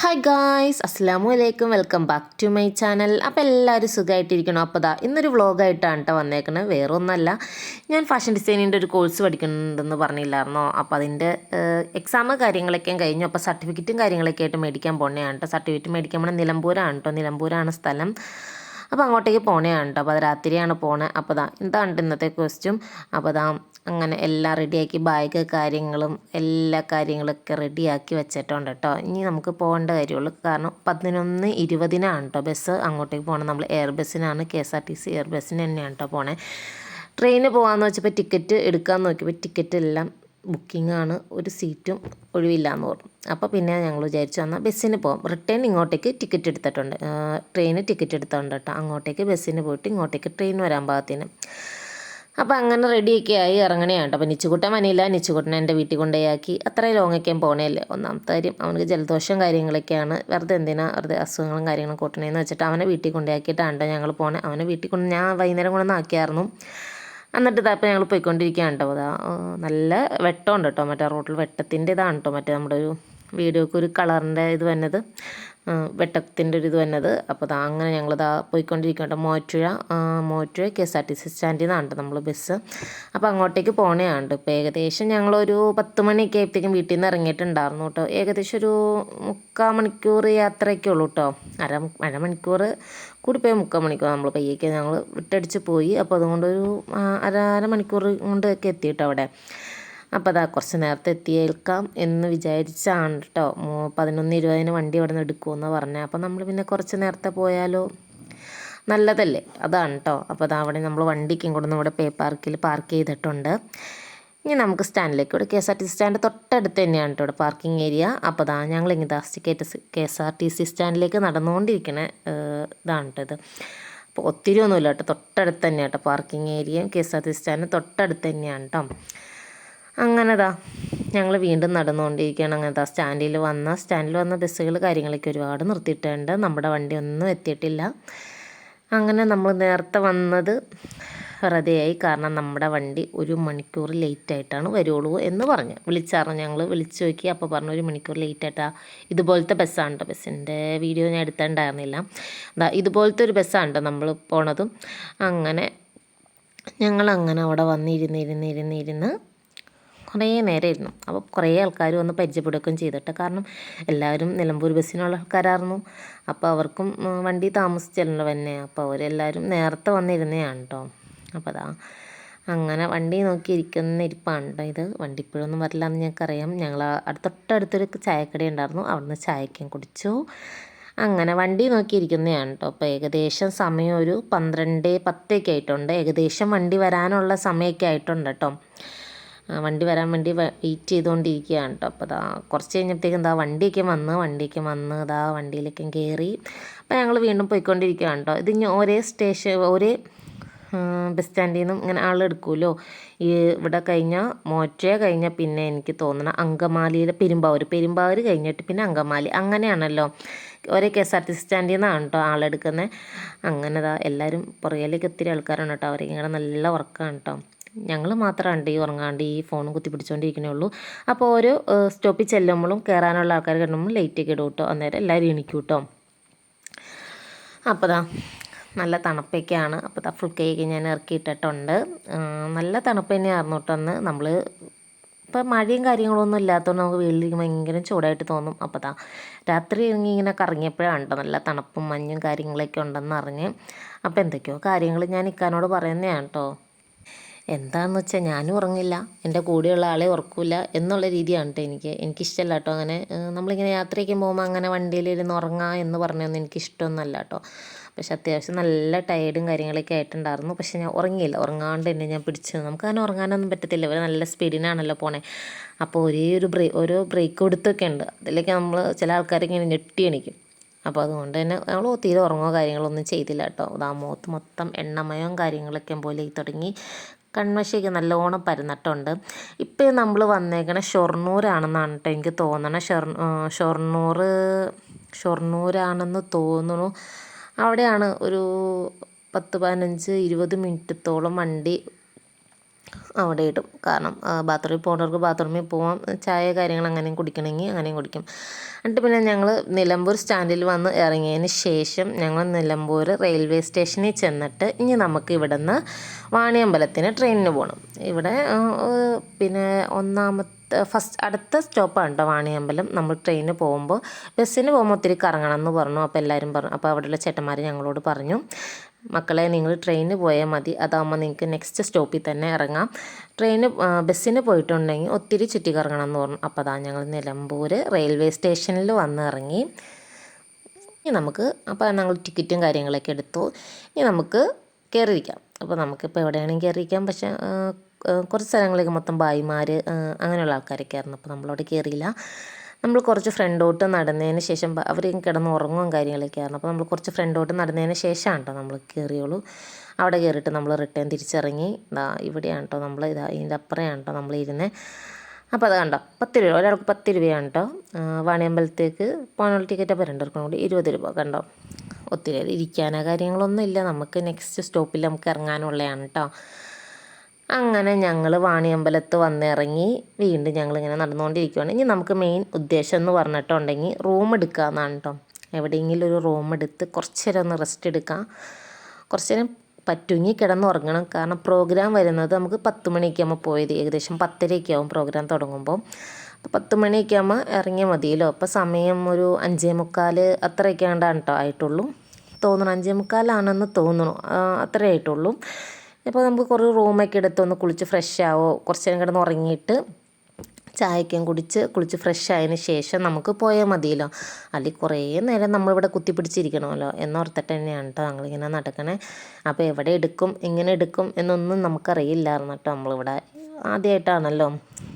Hi guys അസ്സാമു അലൈക്കും welcome back to my channel അപ്പോൾ എല്ലാവരും സുഖമായിട്ടിരിക്കണം അപ്പോൾ ദാ ഇന്നൊരു വ്ളോഗായിട്ടാണ് കേട്ടോ വന്നേക്കുന്നത് വേറെ ഒന്നല്ല ഞാൻ ഫാഷൻ ഡിസൈനിന്റെ ഒരു കോഴ്സ് പഠിക്കുന്നുണ്ടെന്ന് പറഞ്ഞില്ലായിരുന്നോ? അപ്പോൾ അതിന്റെ എക്സാം കാര്യങ്ങളൊക്കെ കഴിഞ്ഞു. അപ്പോൾ സർട്ടിഫിക്കറ്റും കാര്യങ്ങളൊക്കെ ആയിട്ട് മേടിക്കാൻ പോണേയാണ് കേട്ടോ സർട്ടിഫിക്കറ്റ് മേടിക്കാൻ പോണേ നിലമ്പൂരാണ് കേട്ടോ നിലമ്പൂരാണ് സ്ഥലം. അപ്പോൾ അങ്ങോട്ടേക്ക് പോണേയാണ് കേട്ടോ അപ്പോൾ രാത്രിയാണ് പോണേ. അപ്പോൾ ദാ എന്താണ് ഇന്നത്തെ ക്വസ്റ്റ്യും അപ്പോൾ ദാ അങ്ങനെ എല്ലാം റെഡിയാക്കി ബാഗ് കാര്യങ്ങളും എല്ലാ കാര്യങ്ങളൊക്കെ റെഡിയാക്കി വെച്ചിട്ടുണ്ട് കേട്ടോ. ഇനി നമുക്ക് പോകേണ്ട കാര്യമുള്ളൂ. കാരണം പതിനൊന്ന് ഇരുപതിനാണ് കേട്ടോ ബസ്. അങ്ങോട്ടേക്ക് പോകണം. നമ്മൾ air ബസ്സിനാണ്. K S R T C air ബസ്സിന് തന്നെയാണ് കേട്ടോ പോണേ. ട്രെയിന് പോകാമെന്ന് വെച്ചപ്പോൾ ടിക്കറ്റ് എടുക്കാൻ നോക്കിയപ്പോൾ ടിക്കറ്റ് എല്ലാം ബുക്കിംഗ് ആണ്. ഒരു സീറ്റും ഒഴിവില്ല എന്ന് പറഞ്ഞു. അപ്പോൾ പിന്നെ ഞങ്ങൾ വിചാരിച്ചു എന്നാൽ ബസ്സിന് പോകാം റിട്ടേൺ ഇങ്ങോട്ടേക്ക് ടിക്കറ്റ് എടുത്തിട്ടുണ്ട്. ട്രെയിന് ടിക്കറ്റ് എടുത്തിട്ടുണ്ട് കേട്ടോ. അങ്ങോട്ടേക്ക് ബസ്സിന് പോയിട്ട് ഇങ്ങോട്ടേക്ക് ട്രെയിൻ വരാൻ പാകത്തിന്. അപ്പോൾ അങ്ങനെ റെഡിയൊക്കെ ആയി ഇറങ്ങണയാണ് കേട്ടോ. അപ്പോൾ നിച്ചുകുട്ടൻ വനില്ല നിച്ചുകുട്ടൻ എന്റെ വീട്ടിൽ കൊണ്ടുപോയാക്കി. അത്രയും ലോങ്ങൊക്കെയും പോണേല്ലേ? ഒന്നാമത്തെ കാര്യം അവനക്ക് ജലദോഷം കാര്യങ്ങളൊക്കെയാണ്. വെറുതെ എന്തിനാ വെറുതെ അസുഖങ്ങളും കാര്യങ്ങളും കൂട്ടണേന്ന് വെച്ചിട്ട് അവനെ വീട്ടിൽ കൊണ്ടുപോയാക്കിയിട്ടാണ് ഞങ്ങൾ പോണേ. അവനെ വീട്ടിൽ കൊണ്ട് ഞാൻ വൈകുന്നേരം കൊണ്ടൊന്ന് ആക്കിയായിരുന്നു. എന്നിട്ട് ഇതാ ഇപ്പോൾ ഞങ്ങൾ പോയിക്കൊണ്ടിരിക്കുകയാണ് കേട്ടോ. അതാ നല്ല വെട്ടമുണ്ട് കേട്ടോ. മറ്റേ റോട്ടിൽ വെട്ടത്തിന്റെ ഇതാണ് കേട്ടോ. മറ്റേ നമ്മുടെ ഒരു വീഡിയോക്ക് ഒരു കളറിന്റെ ഇത് വന്നത്. വെട്ടത്തിന്റെ ഒരു ഇത് വന്നത്. അപ്പോൾ ദാ അങ്ങനെ ഞങ്ങൾ ഇതാ പോയിക്കൊണ്ടിരിക്കട്ടെ മോറ്റുഴ മോറ്റുഴ K S R T C സ്റ്റാൻഡിൽ നിന്നാണ് നമ്മൾ ബസ്. അപ്പോൾ അങ്ങോട്ടേക്ക് പോകണേണ്ട് ഇപ്പോൾ ഏകദേശം ഞങ്ങളൊരു പത്ത് മണിയൊക്കെ ആയപ്പോഴത്തേക്കും വീട്ടിൽ നിന്ന് ഇറങ്ങിയിട്ടുണ്ടായിരുന്നു കേട്ടോ. ഏകദേശം ഒരു മുക്കാൽ മണിക്കൂർ യാത്രയൊക്കെ ഉള്ളൂ കേട്ടോ. അര അര മണിക്കൂർ കൂടി കൂടിപ്പോയി മുക്കാൽ മണിക്കൂർ നമ്മൾ പയ്യേക്ക് ഞങ്ങൾ വിട്ടടിച്ച് പോയി. അപ്പോൾ അതുകൊണ്ടൊരു അര അര മണിക്കൂർ കൊണ്ടൊക്കെ എത്തിയിട്ടോ അവിടെ. അപ്പോൾ അതാ കുറച്ച് നേരത്തെ എത്തിയേൽക്കാം എന്ന് വിചാരിച്ചാണ് കേട്ടോ പതിനൊന്ന് ഇരുപതിന് വണ്ടി ഇവിടെ നിന്ന് എടുക്കുമെന്ന് പറഞ്ഞത്. അപ്പോൾ നമ്മൾ പിന്നെ കുറച്ച് നേരത്തെ പോയാലോ? നല്ലതല്ലേ? അതാണ് കേട്ടോ അപ്പോൾ അതാ അവിടെ നമ്മൾ വണ്ടിക്കും കൊണ്ടുവന്ന് ഇവിടെ പേ പാർക്കിൽ പാർക്ക് ചെയ്തിട്ടുണ്ട്. ഇനി നമുക്ക് സ്റ്റാൻഡിലേക്ക് ഇവിടെ K S R T C stand തൊട്ടടുത്ത് തന്നെയാണ് കേട്ടോ ഇവിടെ പാർക്കിംഗ് ഏരിയ. അപ്പോൾ അതാ ഞങ്ങൾ ഇങ്ങനെ ദാസ്റ്റിക്കേറ്റ് K S R T C സ്റ്റാൻഡിലേക്ക് നടന്നുകൊണ്ടിരിക്കണ ഇതാണ് കേട്ടോ ഇത്. അപ്പോൾ ഒത്തിരി ഒന്നുമില്ല കേട്ടോ തൊട്ടടുത്ത് തന്നെയാണ് കേട്ടോ പാർക്കിംഗ് ഏരിയയും K S R T C stand തൊട്ടടുത്ത് തന്നെയാണ് കേട്ടോ അങ്ങനെതാ. ഞങ്ങൾ വീണ്ടും നടന്നുകൊണ്ടിരിക്കുകയാണ്. അങ്ങനത്തെ സ്റ്റാൻഡിൽ വന്ന സ്റ്റാൻഡിൽ വന്ന ബസ്സുകൾ കാര്യങ്ങളൊക്കെ ഒരുപാട് നിർത്തിയിട്ടുണ്ട്. നമ്മുടെ വണ്ടി ഒന്നും എത്തിയിട്ടില്ല. അങ്ങനെ നമ്മൾ നേരത്തെ വന്നത് വെറുതെയായി കാരണം നമ്മുടെ വണ്ടി ഒരു മണിക്കൂർ ലേറ്റ് ആയിട്ടാണ് വരുള്ളൂ എന്ന് പറഞ്ഞു. വിളിച്ചറിഞ്ഞ് ഞങ്ങൾ വിളിച്ചു നോക്കി. അപ്പോൾ പറഞ്ഞു ഒരു മണിക്കൂർ ലേറ്റ് ആയിട്ടാ ഇതുപോലത്തെ ബസ്സാണ് കേട്ടോ ബസ്സിന്റെ വീഡിയോ ഞാൻ എടുത്തിട്ടുണ്ടായിരുന്നില്ല. അതാ ഇതുപോലത്തെ ഒരു ബസ്സാണ് നമ്മൾ പോണതും. അങ്ങനെ ഞങ്ങൾ അങ്ങനെ അവിടെ വന്നിരുന്നിരുന്നിരുന്നിരുന്ന് കുറേ നേരം ഇരുന്നു അപ്പോൾ കുറേ ആൾക്കാർ വന്ന് പരിചയപ്പെടുകയും ചെയ്തിട്ട് കാരണം എല്ലാവരും നിലമ്പൂർ ബസ്സിനുള്ള ആൾക്കാരായിരുന്നു. അപ്പോൾ അവർക്കും വണ്ടി താമസിച്ചല്ലോ തന്നെ. അപ്പോൾ അവരെല്ലാവരും നേരത്തെ വന്നിരുന്നതാണ് കേട്ടോ. അപ്പോൾ അതാ അങ്ങനെ വണ്ടി നോക്കി ഇരിക്കുന്ന ഇരിപ്പാണ് കേട്ടോ ഇത്. വണ്ടി ഇപ്പോഴൊന്നും വരില്ല എന്ന് ഞങ്ങൾക്കറിയാം. ഞങ്ങൾ തൊട്ടടുത്തൊരു ചായക്കട ഉണ്ടായിരുന്നു. അവിടുന്ന് ചായക്കും കുടിച്ചു. അങ്ങനെ വണ്ടി നോക്കിയിരിക്കുന്നതാണ് കേട്ടോ. അപ്പോൾ ഏകദേശം സമയം ഒരു പന്ത്രണ്ട് പത്തൊക്കെ ആയിട്ടുണ്ട്. ഏകദേശം വണ്ടി വരാനുള്ള സമയമൊക്കെ ആയിട്ടുണ്ട് കേട്ടോ. വണ്ടി വരാൻ വേണ്ടി വെയിറ്റ് ചെയ്തുകൊണ്ടിരിക്കുകയാണ് കേട്ടോ അപ്പോൾ അതാ കുറച്ച് കഴിഞ്ഞപ്പോഴത്തേക്കും എന്താ വണ്ടിയൊക്കെ വന്ന് വണ്ടിയൊക്കെ വന്ന് ഇതാ വണ്ടിയിലേക്ക് കയറി അപ്പോൾ ഞങ്ങൾ വീണ്ടും പോയിക്കൊണ്ടിരിക്കുകയാണ് കേട്ടോ ഇത് ഇനി ഒരേ സ്റ്റേഷൻ ഒരേ ബസ് സ്റ്റാൻഡിൽ നിന്നും ഇങ്ങനെ ആളെടുക്കുമല്ലോ ഈ ഇവിടെ കഴിഞ്ഞാൽ മോറ്റ കഴിഞ്ഞാൽ പിന്നെ എനിക്ക് തോന്നണം അങ്കമാലിയിലെ പെരുമ്പാവൂർ. പെരുമ്പാവൂർ കഴിഞ്ഞിട്ട് പിന്നെ അങ്കമാലി. അങ്ങനെയാണല്ലോ. ഒരേ K S R T C സ്റ്റാൻഡിൽ നിന്നാണ് കേട്ടോ ആളെടുക്കുന്നത് അങ്ങനെ ഇതാ എല്ലാവരും പുറകിലേക്ക് ഒത്തിരി ആൾക്കാരാണ് കേട്ടോ അവർക്ക് ഇങ്ങനെ നല്ല ഉറക്കമാണ് കേട്ടോ ഞങ്ങൾ മാത്രമാണ് ഈ ഉറങ്ങാണ്ട് ഈ ഫോൺ കുത്തി പിടിച്ചുകൊണ്ടിരിക്കണേ ഉള്ളൂ. അപ്പോൾ ഓരോ സ്റ്റോപ്പിൽ ചെല്ലുമ്പോഴും കയറാനുള്ള ആൾക്കാർ കിട്ടുമ്പോൾ ലൈറ്റൊക്കെ ഇടും കേട്ടോ അന്നേരം എല്ലാവരും എണീക്കും കേട്ടോ അപ്പോൾ ദാ നല്ല തണുപ്പൊക്കെയാണ്. അപ്പോൾ ദാ ഫുൾ കേക്ക് ഞാൻ ഇറക്കിയിട്ടിട്ടുണ്ട് നല്ല തണുപ്പ് തന്നെയായിരുന്നു കേട്ടോ അന്ന്. നമ്മൾ ഇപ്പം മഴയും കാര്യങ്ങളൊന്നും ഇല്ലാത്തതുകൊണ്ട് നമുക്ക് വീട്ടിലേക്ക് ഭയങ്കര ചൂടായിട്ട് തോന്നും. അപ്പോൾ ദാ രാത്രി ഇറങ്ങി ഇങ്ങനെ കറങ്ങിയപ്പോഴാണ് കേട്ടോ നല്ല തണുപ്പും മഞ്ഞും കാര്യങ്ങളൊക്കെ ഉണ്ടെന്ന് അറിഞ്ഞ് അപ്പോൾ എന്തൊക്കെയോ കാര്യങ്ങൾ ഞാൻ ഇക്കാനോട് പറയുന്നതാണ് കേട്ടോ എന്താണെന്ന് വെച്ചാൽ ഞാനും ഉറങ്ങില്ല. എന്റെ കൂടെയുള്ള ആളെ ഉറക്കില്ല എന്നുള്ള രീതിയാണ് കേട്ടോ എനിക്ക്. എനിക്കിഷ്ടമല്ല കേട്ടോ അങ്ങനെ നമ്മളിങ്ങനെ യാത്രയ്ക്ക് പോകുമ്പോൾ അങ്ങനെ വണ്ടിയിലിരുന്ന് ഉറങ്ങാം എന്ന് പറഞ്ഞൊന്നും എനിക്ക് ഇഷ്ടമൊന്നുമല്ല കേട്ടോ പക്ഷെ അത്യാവശ്യം നല്ല ടയേർഡും കാര്യങ്ങളൊക്കെ ആയിട്ടുണ്ടായിരുന്നു. പക്ഷെ ഞാൻ ഉറങ്ങിയില്ല. ഉറങ്ങാണ്ട് തന്നെ ഞാൻ പിടിച്ചു നമുക്കങ്ങനെ ഉറങ്ങാനൊന്നും പറ്റത്തില്ല. ഇവർ നല്ല സ്പീഡിനാണല്ലോ പോണേ. അപ്പോൾ ഒരേ ഒരു ബ്രേക്ക് ഓരോ ബ്രേക്ക് കൊടുത്തൊക്കെ ഉണ്ട്. അതിലേക്ക് നമ്മൾ ചില ആൾക്കാരൊക്കെ ഇങ്ങനെ ഞെട്ടി എണിക്കും. അപ്പോൾ അതുകൊണ്ട് തന്നെ നമ്മൾ തീരെ ഉറങ്ങോ കാര്യങ്ങളൊന്നും ചെയ്തില്ല കേട്ടോ ആ മുഖത്ത് മൊത്തം എണ്ണമയവും കാര്യങ്ങളൊക്കെ പോലെ തുടങ്ങി. കൺമശിയൊക്കെ നല്ലോണം പരന്നിട്ടുണ്ട്. ഇപ്പോൾ നമ്മൾ വന്നേക്കണ ഷൊർണൂരാണെന്നാണ് കേട്ടോ എനിക്ക് തോന്നണത് ഷൊർ ഷൊർണൂർ ഷൊർണൂരാണെന്ന് തോന്നുന്നു. അവിടെയാണ് ഒരു പത്ത് പതിനഞ്ച് ഇരുപത് മിനിറ്റത്തോളം വണ്ടി അവിടെ ഇടും. കാരണം ബാത്റൂമിൽ പോകുന്നവർക്ക് ബാത്റൂമിൽ പോവാം. ചായ കാര്യങ്ങൾ അങ്ങനെയും കുടിക്കണമെങ്കിൽ അങ്ങനെയും കുടിക്കും. എന്നിട്ട് പിന്നെ ഞങ്ങൾ നിലമ്പൂർ സ്റ്റാൻഡിൽ വന്ന് ഇറങ്ങിയതിന് ശേഷം ഞങ്ങൾ നിലമ്പൂർ റെയിൽവേ സ്റ്റേഷനിൽ ചെന്നിട്ട് ഇനി നമുക്ക് ഇവിടെ നിന്ന് വാണിയമ്പലത്തിന് ട്രെയിനിന് പോകണം ഇവിടെ പിന്നെ ഒന്നാമത്തെ ഫസ്റ്റ് അടുത്ത സ്റ്റോപ്പാണ് കേട്ടോ വാണിയമ്പലം. നമ്മൾ ട്രെയിനിന് പോകുമ്പോൾ ബസ്സിന് പോകുമ്പോൾ ഒത്തിരി കറങ്ങണം എന്ന് പറഞ്ഞു. അപ്പോൾ എല്ലാവരും പറഞ്ഞു. അപ്പോൾ അവിടെയുള്ള ചേട്ടന്മാർ ഞങ്ങളോട് പറഞ്ഞു. മക്കളെ നിങ്ങൾ ട്രെയിനിന് പോയാൽ മതി. അതാകുമ്പോൾ നിങ്ങൾക്ക് നെക്സ്റ്റ് സ്റ്റോപ്പിൽ തന്നെ ഇറങ്ങാം. ട്രെയിന് ബസ്സിന് പോയിട്ടുണ്ടെങ്കിൽ ഒത്തിരി ചുറ്റി കറങ്ങണം എന്ന് പറഞ്ഞു. അപ്പോൾ അതാ ഞങ്ങൾ നിലമ്പൂർ റെയിൽവേ സ്റ്റേഷനിൽ വന്ന് ഇറങ്ങി. ഇനി നമുക്ക് അപ്പോൾ ഞങ്ങൾ ടിക്കറ്റും കാര്യങ്ങളൊക്കെ എടുത്തു. ഇനി നമുക്ക് കയറിയിരിക്കാം അപ്പോൾ നമുക്കിപ്പോൾ എവിടെയാണെങ്കിലും കയറിയിരിക്കാം പക്ഷേ കുറച്ച് സ്ഥലങ്ങളിലേക്ക് മൊത്തം ഭായിമാർ അങ്ങനെയുള്ള ആൾക്കാരൊക്കെ ആയിരുന്നു. അപ്പോൾ നമ്മളവിടെ കയറിയില്ല നമ്മൾ കുറച്ച് ഫ്രണ്ടോട്ട് നടന്നതിന് ശേഷം അവർ കിടന്ന് ഉറങ്ങും കാര്യങ്ങളൊക്കെ ആയിരുന്നു. അപ്പോൾ നമ്മൾ കുറച്ച് ഫ്രണ്ടോട്ട് നടന്നതിന് ശേഷമാണ് കേട്ടോ നമ്മൾ കയറിയുള്ളൂ അവിടെ കയറിയിട്ട് നമ്മൾ റിട്ടേൺ തിരിച്ചിറങ്ങി. ഇതാ ഇവിടെയാണ് കേട്ടോ നമ്മൾ ഇതാ ഇതിന്റെ അപ്പുറമാണ് കേട്ടോ നമ്മൾ ഇരുന്നത് അപ്പോൾ അത് കണ്ടോ പത്ത് രൂപ ഒരാൾക്ക് പത്ത് രൂപയാണ് കേട്ടോ വാണിയമ്പലത്തേക്ക് പോകാനുള്ള ടിക്കറ്റ് അപ്പോൾ രണ്ടുപേർക്കും കൂടി ഇരുപത് രൂപ കണ്ടോ. ഒത്തിരി ഇരിക്കാനോ കാര്യങ്ങളൊന്നും ഇല്ല നമുക്ക് നെക്സ്റ്റ് സ്റ്റോപ്പിൽ നമുക്ക് ഇറങ്ങാനുള്ളതാണ് കേട്ടോ അങ്ങനെ ഞങ്ങൾ വാണിയമ്പലത്ത് വന്നിറങ്ങി വീണ്ടും ഞങ്ങളിങ്ങനെ നടന്നുകൊണ്ടിരിക്കുകയാണ് ഇനി നമുക്ക് മെയിൻ ഉദ്ദേശം എന്ന് പറഞ്ഞിട്ടുണ്ടെങ്കിൽ റൂം എടുക്കുക എന്നാണ് കേട്ടോ എവിടെയെങ്കിലും ഒരു റൂം എടുത്ത് കുറച്ച് നേരം ഒന്ന് റെസ്റ്റ് എടുക്കാം. കുറച്ച് നേരം പറ്റുങ്ങി കിടന്നുറങ്ങണം കാരണം പ്രോഗ്രാം വരുന്നത് നമുക്ക് പത്ത് മണിയൊക്കെ ആകുമ്പോൾ പോയത്. ഏകദേശം പത്തരയൊക്കെ ആവും പ്രോഗ്രാം തുടങ്ങുമ്പോൾ. അപ്പോൾ പത്ത് മണിയൊക്കെ ആകുമ്പോൾ ഇറങ്ങിയാൽ മതിയല്ലോ. അപ്പോൾ സമയം ഒരു അഞ്ചേ മുക്കാൽ അത്രയൊക്കെ ആണ്ടാണ് കേട്ടോ ആയിട്ടുള്ളൂ. തോന്നണം അഞ്ചേ മുക്കാലാണെന്ന് തോന്നുന്നു ആ, അത്രേ ആയിട്ടുള്ളൂ. ഇപ്പോൾ നമുക്ക് കുറേ റൂമൊക്കെ എടുത്ത് ഒന്ന് കുളിച്ച് ഫ്രഷ് ആവോ കുറച്ച് നേരം കിടന്ന് ഉറങ്ങിയിട്ട് ചായക്കും കുടിച്ച് കുളിച്ച് ഫ്രഷ് ആയതിന് ശേഷം നമുക്ക് പോയാൽ മതിയല്ലോ. അല്ലെങ്കിൽ കുറേ നേരം നമ്മളിവിടെ കുത്തിപ്പിടിച്ചിരിക്കണമല്ലോ. എന്നോർത്തിട്ട് തന്നെയാണ് കേട്ടോ ഞങ്ങളിങ്ങനെ നടക്കണേ. അപ്പോൾ എവിടെ എടുക്കും എങ്ങനെ എടുക്കും എന്നൊന്നും നമുക്കറിയില്ലായിരുന്നു കേട്ടോ നമ്മളിവിടെ. ആദ്യമായിട്ടാണല്ലോ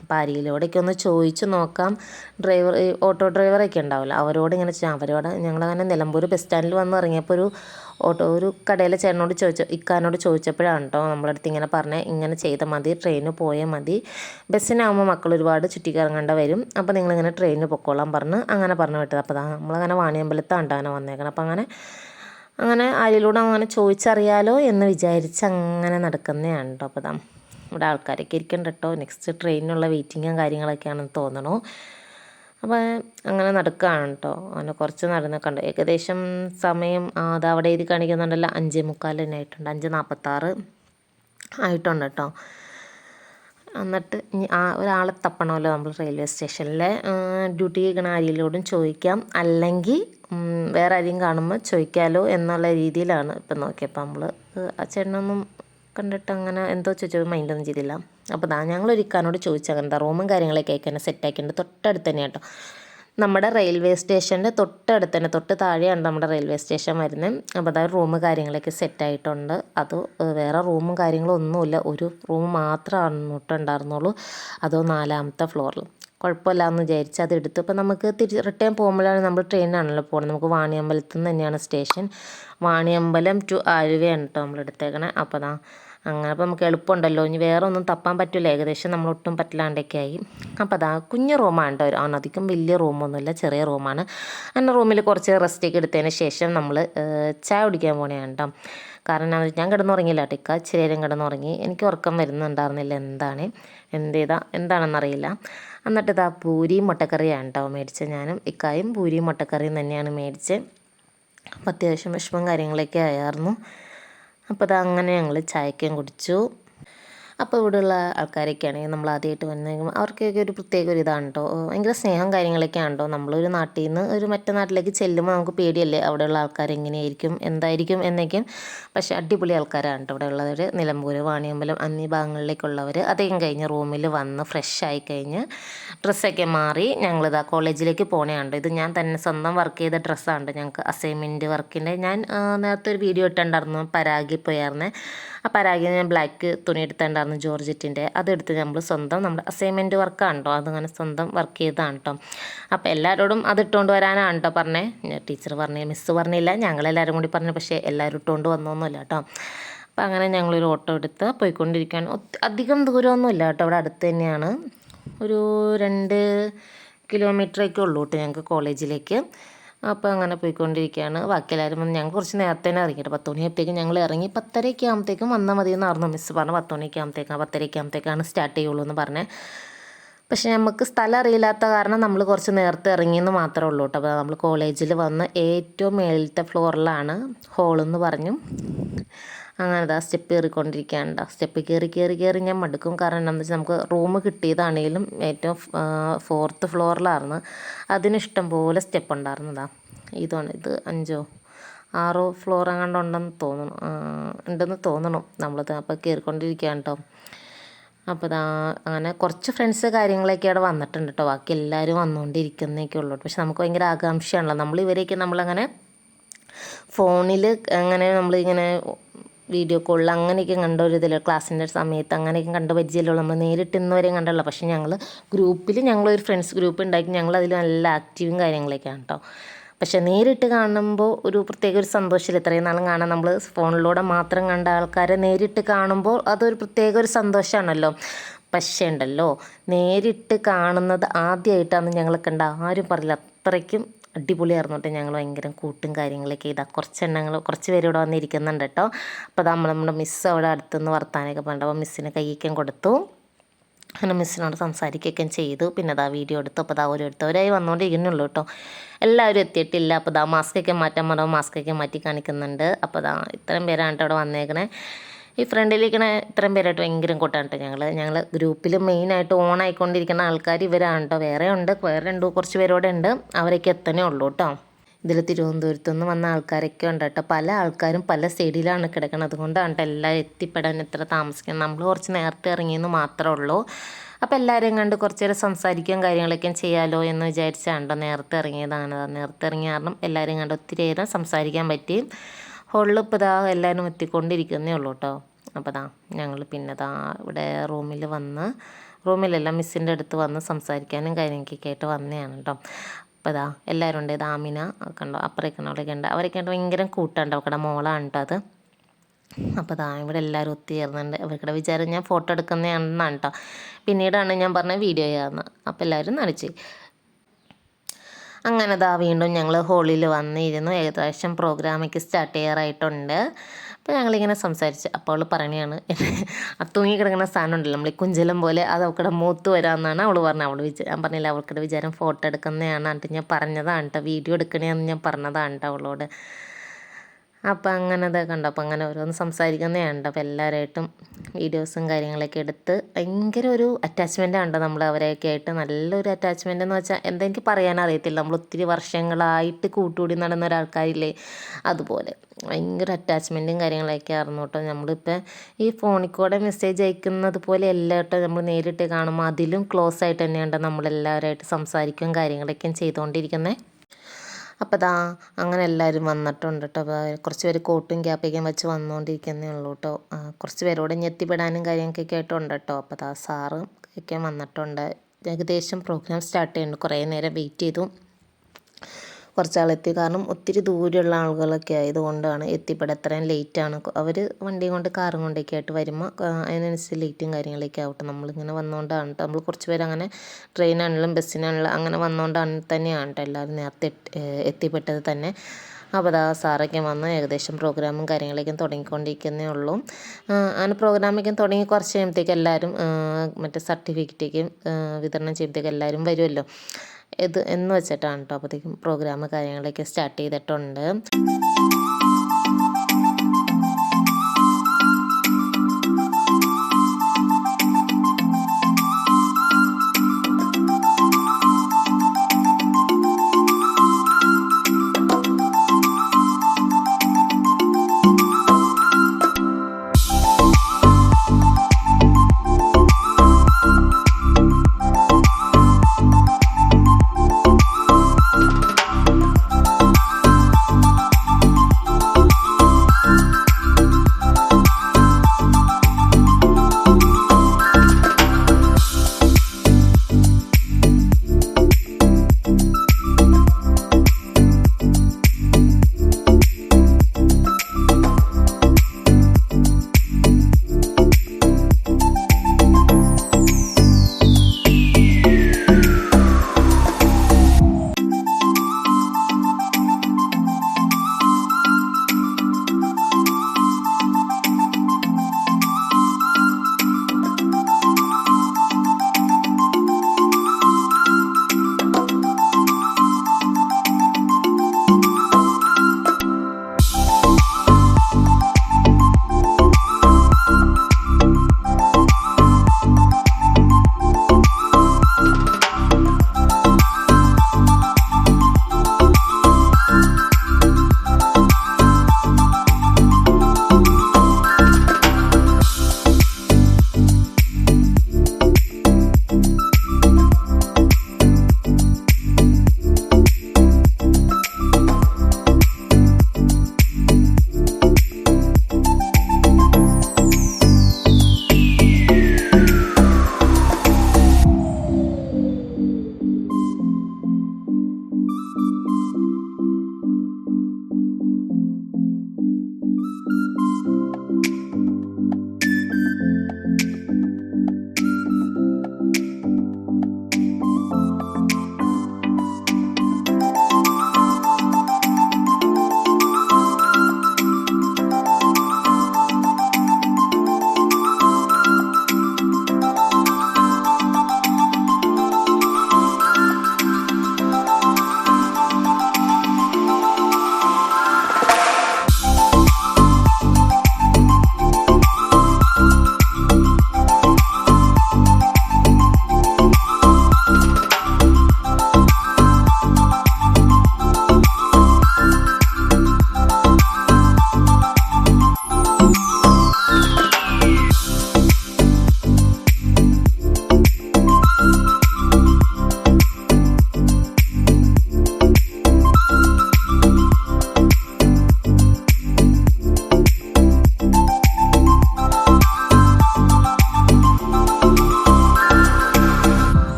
അപ്പോൾ അരിയിലൂടെയൊക്കെ ഒന്ന് ചോദിച്ച് നോക്കാം. ഡ്രൈവർ ഓട്ടോ ഡ്രൈവറൊക്കെ ഉണ്ടാവില്ല? അവരോട് ഇങ്ങനെ അവരോട് ഞങ്ങളങ്ങനെ നിലമ്പൂർ ബസ് സ്റ്റാൻഡിൽ വന്ന് ഇറങ്ങിയപ്പോൾ ഒരു ഓട്ടോ ഒരു കടയിലെ ചേട്ടനോട് ചോദിച്ച ഇക്കാരനോട് ചോദിച്ചപ്പോഴാണ് കേട്ടോ നമ്മളടുത്ത് ഇങ്ങനെ പറഞ്ഞ ഇങ്ങനെ ചെയ്താൽ മതി ട്രെയിനിന് പോയാൽ മതി. ബസ്സിനാകുമ്പോൾ മക്കൾ ഒരുപാട് ചുറ്റിക്കിറങ്ങേണ്ട വരും. അപ്പോൾ നിങ്ങളിങ്ങനെ ട്രെയിനിന് പൊക്കോളാൻ പറഞ്ഞ് അങ്ങനെ പറഞ്ഞു വിട്ടത്. അപ്പോൾ നമ്മളങ്ങനെ വാണിയമ്പലത്താണ് അങ്ങനെ വന്നേക്കണം. അപ്പോൾ അങ്ങനെ അങ്ങനെ ആരിലൂടെ അങ്ങനെ ചോദിച്ചറിയാലോ എന്ന് വിചാരിച്ച് അങ്ങനെ നടക്കുന്നതാണ് കേട്ടോ അപ്പോൾ ഇവിടെ ആൾക്കാരൊക്കെ ഇരിക്കണ്ട കേട്ടോ നെക്സ്റ്റ് ട്രെയിനിനുള്ള വെയിറ്റിങ്ങും കാര്യങ്ങളൊക്കെയാണെന്ന് തോന്നണു. അപ്പോൾ അങ്ങനെ നടക്കുകയാണ് കേട്ടോ അങ്ങനെ കുറച്ച് നടന്നു കണ്ടു ഏകദേശം സമയം അത് അവിടെ എഴുതി കാണിക്കുന്നുണ്ടല്ലോ അഞ്ചേ മുക്കാൽ തന്നെ ആയിട്ടുണ്ട്. അഞ്ച് നാൽപ്പത്താറ് ആയിട്ടുണ്ട് കേട്ടോ എന്നിട്ട് ആ ഒരാളെ തപ്പണമല്ലോ നമ്മൾ റെയിൽവേ സ്റ്റേഷനിലെ. ഡ്യൂട്ടി ചെയ്യണ ആരെങ്കിലോടും ചോദിക്കാം. അല്ലെങ്കിൽ വേറെ ആരെയും കാണുമ്പോൾ ചോദിക്കാമല്ലോ എന്നുള്ള രീതിയിലാണ് ഇപ്പം നോക്കിയപ്പോൾ നമ്മൾ. ആ ചേട്ടനൊന്നും കണ്ടിട്ട് അങ്ങനെ എന്തോ ചോദിച്ചപ്പോൾ മൈൻഡൊന്നും ചെയ്തില്ല. അപ്പോൾ ദാ ഞങ്ങളൊരു ഇക്കാനോട് ചോദിച്ചാൽ എന്താ റൂമും കാര്യങ്ങളൊക്കെ ആയിക്കന്നെ സെറ്റാക്കിയിട്ടുണ്ട് തൊട്ടടുത്ത് തന്നെ കേട്ടോ. നമ്മുടെ റെയിൽവേ സ്റ്റേഷന്റെ തൊട്ടടുത്ത് തന്നെ തൊട്ട് താഴെയാണ് നമ്മുടെ റെയിൽവേ സ്റ്റേഷൻ വരുന്നത് അപ്പോൾ അതായത് റൂം കാര്യങ്ങളൊക്കെ സെറ്റായിട്ടുണ്ട് അത് വേറെ റൂമും കാര്യങ്ങളും ഒന്നുമില്ല. ഒരു റൂം മാത്രമാണ് ഉണ്ടായിരുന്നുള്ളൂ. അതോ നാലാമത്തെ ഫ്ലോറിൽ കുഴപ്പമില്ല എന്ന് വിചാരിച്ച് അത് എടുത്തു. അപ്പോൾ നമുക്ക് തിരിച്ച് റിട്ടേൺ പോകുമ്പോഴാണ് നമ്മൾ ട്രെയിനാണല്ലോ പോകുന്നത് നമുക്ക് വാണിയമ്പലത്തിൽ നിന്ന് തന്നെയാണ് സ്റ്റേഷൻ വാണിയമ്പലം ടു ആലുവയാണ് കേട്ടോ നമ്മൾ എടുത്തേക്കണേ. അപ്പോൾ ദാ അങ്ങനെ അപ്പോൾ നമുക്ക് എളുപ്പമുണ്ടല്ലോ. ഇനി വേറെ ഒന്നും തപ്പാൻ പറ്റില്ല ഏകദേശം നമ്മൾ ഒട്ടും പറ്റില്ലാണ്ടൊക്കെ ആയി. അപ്പോൾ അതാ കുഞ്ഞു റൂമാണ് കേട്ടോ അധികം വലിയ റൂമൊന്നുമില്ല. ചെറിയ റൂമാണ്. അങ്ങനെ റൂമിൽ കുറച്ച് റെസ്റ്റൊക്കെ എടുത്തതിന് ശേഷം നമ്മൾ ചായ കുടിക്കാൻ പോണേയാണ് കേട്ടോ. കാരണം ഞാൻ കിടന്നുറങ്ങിയില്ല ടിക്ക ഇച്ചിരി നേരം കിടന്നുറങ്ങി. എനിക്ക് ഉറക്കം വരുന്നുണ്ടായിരുന്നില്ല. എന്താണ്? എന്ത് ചെയ്താൽ എന്താണെന്നറിയില്ല. എന്നിട്ട് ഇതാ പൂരിയും മുട്ടക്കറിയാണ് കേട്ടോ മേടിച്ചത് ഞാനും ഇക്കായും. പൂരിയും മുട്ടക്കറിയും തന്നെയാണ് മേടിച്ചത്. അപ്പോൾ അത്യാവശ്യം വിഷമം കാര്യങ്ങളൊക്കെ ആയിരുന്നു അപ്പോൾ അത് അങ്ങനെ ഞങ്ങൾ ചായക്കും കുടിച്ചു. അപ്പോൾ ഇവിടെയുള്ള ആൾക്കാരൊക്കെ ആണെങ്കിൽ നമ്മൾ ആദ്യമായിട്ട് വന്നു അവർക്കൊക്കെ ഒരു പ്രത്യേക ഒരു ഇതാണ് കേട്ടോ ഭയങ്കര സ്നേഹം കാര്യങ്ങളൊക്കെ ആണ് നമ്മളൊരു നാട്ടിൽ നിന്ന് ഒരു മറ്റേ നാട്ടിലേക്ക് ചെല്ലുമ്പോൾ നമുക്ക് പേടിയല്ലേ? അവിടെയുള്ള ആൾക്കാർ എങ്ങനെയായിരിക്കും? എന്തായിരിക്കും എന്നൊക്കെ. പക്ഷേ അടിപൊളി ആൾക്കാരാണ് കേട്ടോ ഇവിടെ നിലമ്പൂർ വാണിയമ്പലം എന്നീ ഭാഗങ്ങളിലേക്കുള്ളവർ അതേം കഴിഞ്ഞ് റൂമിൽ വന്ന് ഫ്രഷ് ആയി കഴിഞ്ഞ് ഡ്രസ്സൊക്കെ മാറി ഞങ്ങളിതാ കോളേജിലേക്ക് പോണേയുണ്ട് ഇത് ഞാൻ തന്നെ സ്വന്തം വർക്ക് ചെയ്ത ഡ്രസ്സാണ് ഞങ്ങൾക്ക് അസൈൻമെന്റ് വർക്കിന്റെ. ഞാൻ നേരത്തെ ഒരു വീഡിയോ ഇട്ടുണ്ടായിരുന്നു പരാഗി പോയായിരുന്നേ ആ ഞാൻ ബ്ലാക്ക് തുണി എടുത്തിട്ടുണ്ടായിരുന്നു ജോർജറ്റിന്റെ അതെടുത്ത് നമ്മൾ സ്വന്തം നമ്മുടെ അസൈൻമെന്റ് വർക്കാണ് കേട്ടോ അതങ്ങനെ സ്വന്തം വർക്ക് ചെയ്തതാണ് കേട്ടോ അപ്പോൾ എല്ലാവരോടും അത് ഇട്ടുകൊണ്ട് വരാനാണ് കേട്ടോ പറഞ്ഞേ ടീച്ചർ പറഞ്ഞ മിസ്സ് പറഞ്ഞില്ല. ഞങ്ങളെല്ലാവരും കൂടി പറഞ്ഞു പക്ഷേ എല്ലാവരും ഇട്ടുകൊണ്ട് വന്നൊന്നുമില്ല കേട്ടോ. അപ്പോൾ അങ്ങനെ ഞങ്ങളൊരു ഓട്ടോ എടുത്ത് പോയിക്കൊണ്ടിരിക്കുകയാണ്. അധികം ദൂരമൊന്നുമില്ല കേട്ടോ അവിടെ അടുത്ത് തന്നെയാണ്. ഒരു രണ്ട് കിലോമീറ്ററൊക്കെ ഉള്ളൂ കേട്ടോ ഞങ്ങൾക്ക് കോളേജിലേക്ക് അപ്പോൾ അങ്ങനെ പോയിക്കൊണ്ടിരിക്കുകയാണ് ബാക്കി എല്ലാവരും വന്ന് ഞങ്ങൾ കുറച്ച് നേരത്തെ തന്നെ ഇറങ്ങിയിട്ട് പത്ത് മണിയായപ്പോഴത്തേക്കും ഞങ്ങൾ ഇറങ്ങി പത്തരയ്ക്ക് ആകുമ്പോഴത്തേക്കും വന്നാൽ മതി എന്നായിരുന്നു മിസ്സ് പറഞ്ഞു പത്ത് മണിയൊക്കെ ആകുമ്പോഴത്തേക്കാണ് പത്തരയ്ക്ക് ആകുമ്പോഴത്തേക്കാണ് സ്റ്റാർട്ട് ചെയ്യുള്ളൂ എന്ന് പറഞ്ഞത് പക്ഷേ നമുക്ക് സ്ഥലം അറിയില്ലാത്ത കാരണം നമ്മൾ കുറച്ച് നേരത്തെ ഇറങ്ങിയെന്ന് മാത്രമേ ഉള്ളൂ കേട്ടോ. അപ്പോൾ നമ്മൾ കോളേജിൽ വന്ന് ഏറ്റവും മേളിലത്തെ ഫ്ലോറിലാണ് ഹോളെന്ന് പറഞ്ഞു. അങ്ങനെ ഇതാ സ്റ്റെപ്പ് കയറിക്കൊണ്ടിരിക്കുകയാണ് സ്റ്റെപ്പ് കയറി കയറി കയറി ഞാൻ മടുക്കും. കാരണം എന്താണെന്ന് വെച്ചാൽ നമുക്ക് റൂം കിട്ടിയതാണെങ്കിലും ഏറ്റവും ഫോർത്ത് ഫ്ലോറിലായിരുന്നു അതിന് ഇഷ്ടം പോലെ സ്റ്റെപ്പ് ഉണ്ടായിരുന്നതാ. ഇതാണ് ഇത് അഞ്ചോ ആറോ ഫ്ലോർ അങ്ങാണ്ട് ഉണ്ടെന്ന് തോന്നുന്നു. ആ, ഉണ്ടെന്ന് തോന്നണം നമ്മളത്. അപ്പോൾ കയറിക്കൊണ്ടിരിക്കുകയാണ് കേട്ടോ അപ്പോൾ ദാ അങ്ങനെ കുറച്ച് ഫ്രണ്ട്സ് കാര്യങ്ങളൊക്കെ അവിടെ വന്നിട്ടുണ്ട് കേട്ടോ ബാക്കി എല്ലാവരും വന്നുകൊണ്ടിരിക്കുന്നതൊക്കെ ഉള്ളൂ പക്ഷെ നമുക്ക് ഭയങ്കര ആകാംക്ഷയാണല്ലോ. നമ്മൾ ഇവരെയൊക്കെ നമ്മളങ്ങനെ ഫോണിൽ അങ്ങനെ നമ്മളിങ്ങനെ വീഡിയോ കോളിൽ അങ്ങനെയൊക്കെ കണ്ട ഒരു ഇതിൽ ക്ലാസ്സിന്റെ സമയത്ത് അങ്ങനെയൊക്കെ കണ്ട് പരിചയമുള്ളൂ നമ്മൾ നേരിട്ട് ഇന്നുവരെയും കണ്ടുള്ള പക്ഷേ ഞങ്ങൾ ഗ്രൂപ്പിൽ ഞങ്ങളൊരു ഫ്രണ്ട്സ് ഗ്രൂപ്പ് ഉണ്ടാക്കി ഞങ്ങൾ അതിൽ നല്ല ആക്റ്റീവും കാര്യങ്ങളൊക്കെയാണ് കേട്ടോ പക്ഷെ നേരിട്ട് കാണുമ്പോൾ ഒരു പ്രത്യേക ഒരു സന്തോഷമില്ല. ഇത്രയും നാളും കാണാൻ നമ്മൾ ഫോണിലൂടെ മാത്രം കണ്ട ആൾക്കാരെ നേരിട്ട് കാണുമ്പോൾ അതൊരു പ്രത്യേക ഒരു സന്തോഷമാണല്ലോ പക്ഷേ ഉണ്ടല്ലോ നേരിട്ട് കാണുന്നത് ആദ്യമായിട്ടാണ് ഞങ്ങൾ കണ്ട ആരും പറയില്ല അത്രയ്ക്കും അടിപൊളിയായിരുന്നു കേട്ടോ. ഞങ്ങൾ ഭയങ്കര കൂട്ടും കാര്യങ്ങളൊക്കെ ഇതാ കുറച്ച് എണ്ണങ്ങൾ കുറച്ച് പേര് ഇവിടെ വന്നിരിക്കുന്നുണ്ട് കേട്ടോ. അപ്പോൾ നമ്മൾ നമ്മുടെ മിസ്സ് അവിടെ അടുത്തുനിന്ന് വർത്താനൊക്കെ പറഞ്ഞിട്ട് അപ്പോൾ മിസ്സിന് കൈയ്ക്കും കൊടുത്തു. അങ്ങനെ മിസ്സിനോട് സംസാരിക്കുകയൊക്കെ ചെയ്തു. പിന്നെ അതാ വീഡിയോ എടുത്തു. അപ്പോൾ അതാ ഓരോരുത്തവരായി വന്നുകൊണ്ടിരിക്കുന്നുള്ളൂ കേട്ടോ. എല്ലാവരും എത്തിയിട്ടില്ല. അപ്പോൾ അതാ മാസ്കൊക്കെ മാറ്റാൻ പറഞ്ഞാൽ മാസ്കൊക്കെ മാറ്റി കാണിക്കുന്നുണ്ട്. അപ്പോൾ അതാ ഇത്രയും പേരാണ് കേട്ടോ അവിടെ വന്നേക്കണേ. ഈ ഫ്രണ്ടിലിരിക്കണ ഇത്രയും പേരായിട്ട് ഭയങ്കര കൂട്ടാണ് കേട്ടോ ഞങ്ങൾ ഞങ്ങൾ ഗ്രൂപ്പിൽ മെയിനായിട്ട് ഓൺ ആയിക്കൊണ്ടിരിക്കുന്ന ആൾക്കാർ ഇവരാണ് കേട്ടോ വേറെ ഉണ്ട് വേറെ രണ്ട് കുറച്ച് പേരോടെ ഉണ്ട്. അവരൊക്കെ എത്തണേ ഉള്ളൂ കേട്ടോ ഇതിൽ തിരുവനന്തപുരത്തു നിന്ന് വന്ന ആൾക്കാരൊക്കെ ഉണ്ട് കേട്ടോ പല ആൾക്കാരും പല സൈഡിലാണ് കിടക്കുന്നത് അതുകൊണ്ടാണ് കേട്ടോ എല്ലാം എത്തിപ്പെടാൻ എത്ര താമസിക്കുന്നത് നമ്മൾ കുറച്ച് നേരത്തെ ഇറങ്ങിയെന്ന് മാത്രമേ ഉള്ളൂ. അപ്പോൾ എല്ലാവരെയും കണ്ട് കുറച്ച് നേരം സംസാരിക്കുകയും കാര്യങ്ങളൊക്കെ ചെയ്യാമല്ലോ എന്ന് വിചാരിച്ചാണ് കേട്ടോ നേരത്തെ ഇറങ്ങിയതാണ് നേരത്തെ ഇറങ്ങിയ കാരണം എല്ലാവരെയും കണ്ട് ഒത്തിരി നേരം സംസാരിക്കാൻ പറ്റി. ഹോളിൽ ഇപ്പോൾ ഇതാ എല്ലാവരും എത്തിക്കൊണ്ടിരിക്കുന്നേ ഉള്ളൂ കേട്ടോ. അപ്പോൾ ദാ ഞങ്ങൾ പിന്നെ ദാ ഇവിടെ റൂമിൽ വന്ന് റൂമിലെല്ലാം മിസ്സിന്റെ അടുത്ത് വന്ന് സംസാരിക്കാനും കാര്യങ്ങൾക്കൊക്കെ ആയിട്ട് വന്നതാണ് കേട്ടോ. അപ്പോൾ ഇതാ എല്ലാവരും ഉണ്ട്. ഇത് ആമിന കണ്ടോ അവരൊക്കെ ഉണ്ട് അവരൊക്കെ ഉണ്ട് ഭയങ്കര കൂട്ടുണ്ട് അവക്കടെ മോളാണ് കേട്ടോ അത്. അപ്പോൾ ദാ ഇവിടെ എല്ലാവരും ഒത്തുചേർന്നുണ്ട് അവർക്കിടെ വിചാരം ഞാൻ ഫോട്ടോ എടുക്കുന്നതാണെന്നാണ് കേട്ടോ. പിന്നീടാണ് ഞാൻ പറഞ്ഞ വീഡിയോ ചെയ്യാമെന്ന് അപ്പോൾ എല്ലാവരും നടിച്ച്. അങ്ങനെ ദാ വീണ്ടും ഞങ്ങൾ ഹോളിൽ വന്നിരുന്നു. ഏകദേശം പ്രോഗ്രാമൊക്കെ സ്റ്റാർട്ട് ചെയ്യാറായിട്ടുണ്ട്. അപ്പോൾ ഞങ്ങളിങ്ങനെ സംസാരിച്ച് അപ്പോൾ അവൾ പറയണതാണ് ആ തൂങ്ങി കിടക്കുന്ന സാധനം ഉണ്ടല്ലോ നമ്മൾ ഈ കുഞ്ചലം പോലെ അത് അവൾക്കിടെ മൂത്ത് വരാമെന്നാണ് അവൾ പറഞ്ഞത്. അവൾ വിചാരം ഞാൻ പറഞ്ഞില്ല അവൾക്കിടെ വിചാരം ഫോട്ടോ എടുക്കുന്നതാണ്. എന്നിട്ട് ഞാൻ പറഞ്ഞതാണ് കേട്ടോ വീഡിയോ എടുക്കണേന്ന് ഞാൻ പറഞ്ഞതാണ് കേട്ടോ അവളോട്. അപ്പം അങ്ങനെ ഇതൊക്കെ ഉണ്ട് അപ്പം അങ്ങനെ ഓരോന്ന് സംസാരിക്കുന്നേ ഉണ്ട് അപ്പം എല്ലാവരായിട്ടും വീഡിയോസും കാര്യങ്ങളൊക്കെ എടുത്ത് ഭയങ്കര ഒരു അറ്റാച്ച്മെന്റ് ആണ് നമ്മൾ അവരെയൊക്കെ ആയിട്ട്. നല്ലൊരു അറ്റാച്ച്മെന്റ് എന്ന് വെച്ചാൽ എന്താ എനിക്ക് പറയാൻ അറിയത്തില്ല. നമ്മൾ ഒത്തിരി വർഷങ്ങളായിട്ട് കൂട്ടുകൂടി നടന്ന ഒരാൾക്കാരില്ലേ? അതുപോലെ ഭയങ്കര അറ്റാച്ച്മെന്റും കാര്യങ്ങളൊക്കെ ആയിരുന്നു കേട്ടോ. നമ്മളിപ്പോൾ ഈ ഫോണിൽ കൂടെ മെസ്സേജ് അയക്കുന്നത് പോലെ അല്ല കേട്ടോ നമ്മൾ നേരിട്ട് കാണുമ്പോൾ അതിലും ക്ലോസ് ആയിട്ട് തന്നെയാണ് നമ്മളെല്ലാവരുമായിട്ട് സംസാരിക്കുകയും കാര്യങ്ങളൊക്കെ ചെയ്തുകൊണ്ടിരിക്കുന്നത് അപ്പോൾ ദാ അങ്ങനെ എല്ലാവരും വന്നിട്ടുണ്ട് കേട്ടോ അപ്പോൾ കുറച്ച് പേര് കോട്ടും ക്യാപ്പൊക്കെ വെച്ച് വന്നുകൊണ്ടിരിക്കുന്നേ ഉള്ളൂ കേട്ടോ കുറച്ച് പേരോട് ഇനി എത്തിപ്പെടാനും കാര്യങ്ങൾക്കൊക്കെ ആയിട്ടുണ്ട് കേട്ടോ അപ്പോൾ ദാ സാറും ഒക്കെ വന്നിട്ടുണ്ട്. ഏകദേശം പ്രോഗ്രാം സ്റ്റാർട്ട് ചെയ്യുന്നുണ്ട്. കുറേ നേരം വെയിറ്റ് ചെയ്തു. കുറച്ചാളെത്തി. കാരണം ഒത്തിരി ദൂരെയുള്ള ആളുകളൊക്കെ ആയതുകൊണ്ടാണ് എത്തിപ്പെടാൻ എത്രയും ലേറ്റാണ്. അവർ വണ്ടിയും കൊണ്ട് കാറും കൊണ്ടൊക്കെ ആയിട്ട് വരുമ്പോൾ അതിനനുസരിച്ച് ലേറ്റും കാര്യങ്ങളൊക്കെ ആവട്ടെ. നമ്മളിങ്ങനെ വന്നുകൊണ്ടാണ് നമ്മൾ കുറച്ച് പേര് അങ്ങനെ ട്രെയിനാണെങ്കിലും ബസ്സിനാണെങ്കിലും അങ്ങനെ വന്നുകൊണ്ടാണ് തന്നെയാണ് കേട്ടോ എല്ലാവരും നേരത്തെ എത്തി- എത്തിപ്പെട്ടത് തന്നെ. അപ്പോൾ അതാ സാറൊക്കെ വന്ന് ഏകദേശം പ്രോഗ്രാമും കാര്യങ്ങളൊക്കെ തുടങ്ങിക്കൊണ്ടിരിക്കുന്നേ ഉള്ളൂ. അങ്ങനെ പ്രോഗ്രാമൊക്കെ തുടങ്ങി കുറച്ച് കഴിയുമ്പോഴത്തേക്ക് എല്ലാവരും മറ്റേ സർട്ടിഫിക്കറ്റൊക്കെ വിതരണം ചെയ്യുമ്പോഴത്തേക്ക് എല്ലാവരും വരുമല്ലോ ഇത് എന്ന് വെച്ചിട്ടാണ് കേട്ടോ അപ്പോഴത്തേക്കും പ്രോഗ്രാം കാര്യങ്ങളൊക്കെ സ്റ്റാർട്ട് ചെയ്തിട്ടുണ്ട്.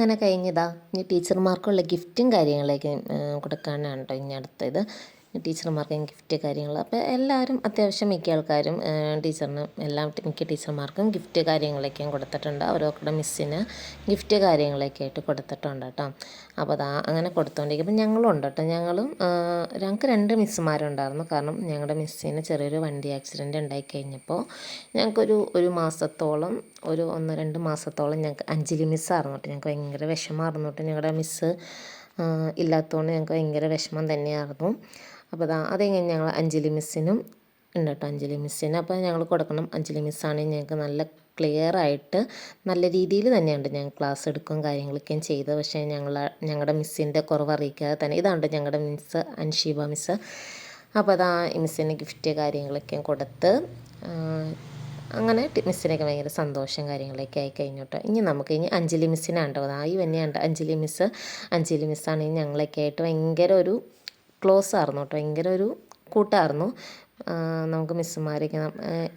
അങ്ങനെ കഴിഞ്ഞതാ. ഇനി ടീച്ചർമാർക്കുള്ള ഗിഫ്റ്റും കാര്യങ്ങളൊക്കെ കൊടുക്കാനാണ് കേട്ടോ ഇനി അടുത്തത്. ടീച്ചർമാർക്കും ഗിഫ്റ്റ് കാര്യങ്ങൾ. അപ്പോൾ എല്ലാവരും അത്യാവശ്യം മിക്ക ആൾക്കാരും ടീച്ചറിന് എല്ലാ മിക്ക ടീച്ചർമാർക്കും ഗിഫ്റ്റ് കാര്യങ്ങളൊക്കെയും കൊടുത്തിട്ടുണ്ട്. അവരൊക്കെ മിസ്സിന് ഗിഫ്റ്റ് കാര്യങ്ങളൊക്കെ ആയിട്ട് കൊടുത്തിട്ടുണ്ട് കേട്ടോ അപ്പോൾ അതാ അങ്ങനെ കൊടുത്തുകൊണ്ടിരിക്കുമ്പോൾ ഞങ്ങളും ഉണ്ട് കേട്ടോ ഞങ്ങളും ഞങ്ങൾക്ക് രണ്ട് മിസ്സുമാരുണ്ടായിരുന്നു. കാരണം ഞങ്ങളുടെ മിസ്സിന് ചെറിയൊരു വണ്ടി ആക്സിഡന്റ് ഉണ്ടായി കഴിഞ്ഞപ്പോൾ ഞങ്ങൾക്കൊരു ഒരു മാസത്തോളം ഒരു ഒന്ന് രണ്ട് മാസത്തോളം ഞങ്ങൾക്ക് അഞ്ജലി മിസ്സായിരുന്നു കേട്ടോ ഞങ്ങൾക്ക് ഭയങ്കര വിഷമമായിരുന്നു കേട്ടോ ഞങ്ങളുടെ മിസ്സ് ഇല്ലാത്തതുകൊണ്ട് ഞങ്ങൾക്ക് ഭയങ്കര വിഷമം തന്നെയായിരുന്നു അപ്പോൾ അതാ അതെങ്ങനെ ഞങ്ങൾ അഞ്ജലി മിസ്സിനും ഉണ്ട് കേട്ടോ അഞ്ജലി മിസ്സിന്. അപ്പോൾ ഞങ്ങൾ കൊടുക്കണം. അഞ്ജലി മിസ്സാണെങ്കിൽ ഞങ്ങൾക്ക് നല്ല ക്ലിയർ ആയിട്ട് നല്ല രീതിയിൽ തന്നെയുണ്ട്. ഞങ്ങൾ ക്ലാസ് എടുക്കുകയും കാര്യങ്ങളൊക്കെയും ചെയ്ത്. പക്ഷേ ഞങ്ങൾ ഞങ്ങളുടെ മിസ്സിന്റെ കുറവ് അറിയിക്കാതെ തന്നെ ഇതാണ് ഞങ്ങളുടെ മിസ്സ് അൻഷീബ മിസ്സ്. അപ്പോൾ അതാ മിസ്സിന് ഗിഫ്റ്റ് കാര്യങ്ങളൊക്കെയും കൊടുത്ത് അങ്ങനെ മിസ്സിനൊക്കെ ഭയങ്കര സന്തോഷം കാര്യങ്ങളൊക്കെ ആയി കഴിഞ്ഞോട്ടോ ഇനി നമുക്ക് ഇനി അഞ്ജലി മിസ്സിനാണ്ടോ അതാ ഈ തന്നെയാണ് അഞ്ജലി മിസ്സ്. അഞ്ജലി മിസ്സാണെങ്കിൽ ഞങ്ങളൊക്കെ ആയിട്ട് ഭയങ്കര ഒരു ക്ലോസ് ആയിരുന്നു കേട്ടോ. ഭയങ്കര ഒരു കൂട്ടായിരുന്നു നമുക്ക് മിസ്സുമാരൊക്കെ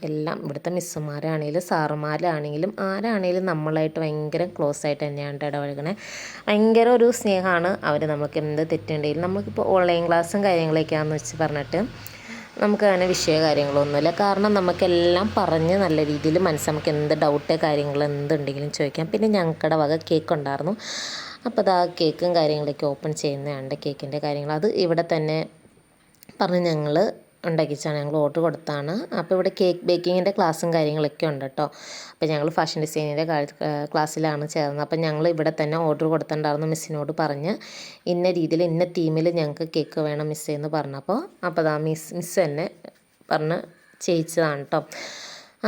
എല്ലാം ഇവിടുത്തെ മിസ്സുമാരാണെങ്കിലും സാറുമാരാണെങ്കിലും ആരാണെങ്കിലും നമ്മളായിട്ട് ഭയങ്കര ക്ലോസ് ആയിട്ട് തന്നെയാണ് ഇടപഴകണേ. ഭയങ്കര ഒരു സ്നേഹമാണ് അവർ നമുക്ക് എന്ത് തെറ്റുണ്ടെങ്കിലും നമുക്കിപ്പോൾ ഓൺലൈൻ ക്ലാസ്സും കാര്യങ്ങളൊക്കെയാണെന്ന് വെച്ച് പറഞ്ഞിട്ട് നമുക്ക് അങ്ങനെ വിഷയ കാര്യങ്ങളൊന്നുമില്ല. കാരണം നമുക്കെല്ലാം പറഞ്ഞ് നല്ല രീതിയിൽ മനസ്സ് എന്ത് ഡൗട്ട് കാര്യങ്ങൾ എന്തുണ്ടെങ്കിലും ചോദിക്കാം. പിന്നെ ഞങ്ങളുടെ വക കേക്ക് ഉണ്ടായിരുന്നു. അപ്പോൾ അത് കേക്കും കാര്യങ്ങളൊക്കെ ഓപ്പൺ ചെയ്യുന്നതാണ് കേക്കിന്റെ കാര്യങ്ങൾ. അത് ഇവിടെ തന്നെ പറഞ്ഞ് ഞങ്ങൾ ഉണ്ടാക്കിച്ചാണ് ഞങ്ങൾ ഓർഡർ കൊടുത്താണ്. അപ്പോൾ ഇവിടെ കേക്ക് ബേക്കിങ്ങിന്റെ ക്ലാസ്സും കാര്യങ്ങളൊക്കെ ഉണ്ട് കേട്ടോ. അപ്പോൾ ഞങ്ങൾ ഫാഷൻ ഡിസൈനിന്റെ ക്ലാസ്സിലാണ് ചേർന്നത്. അപ്പോൾ ഞങ്ങൾ ഇവിടെ തന്നെ ഓർഡർ കൊടുത്തിട്ടുണ്ടായിരുന്നു മിസ്സിനോട് പറഞ്ഞ്. ഇന്ന രീതിയിൽ ഇന്ന തീമിൽ ഞങ്ങൾക്ക് കേക്ക് വേണം മിസ്സ് എന്ന് പറഞ്ഞപ്പോൾ അപ്പോൾ അതാ മിസ് മിസ് തന്നെ പറഞ്ഞ് ചെയ്യിച്ചതാണ് കേട്ടോ.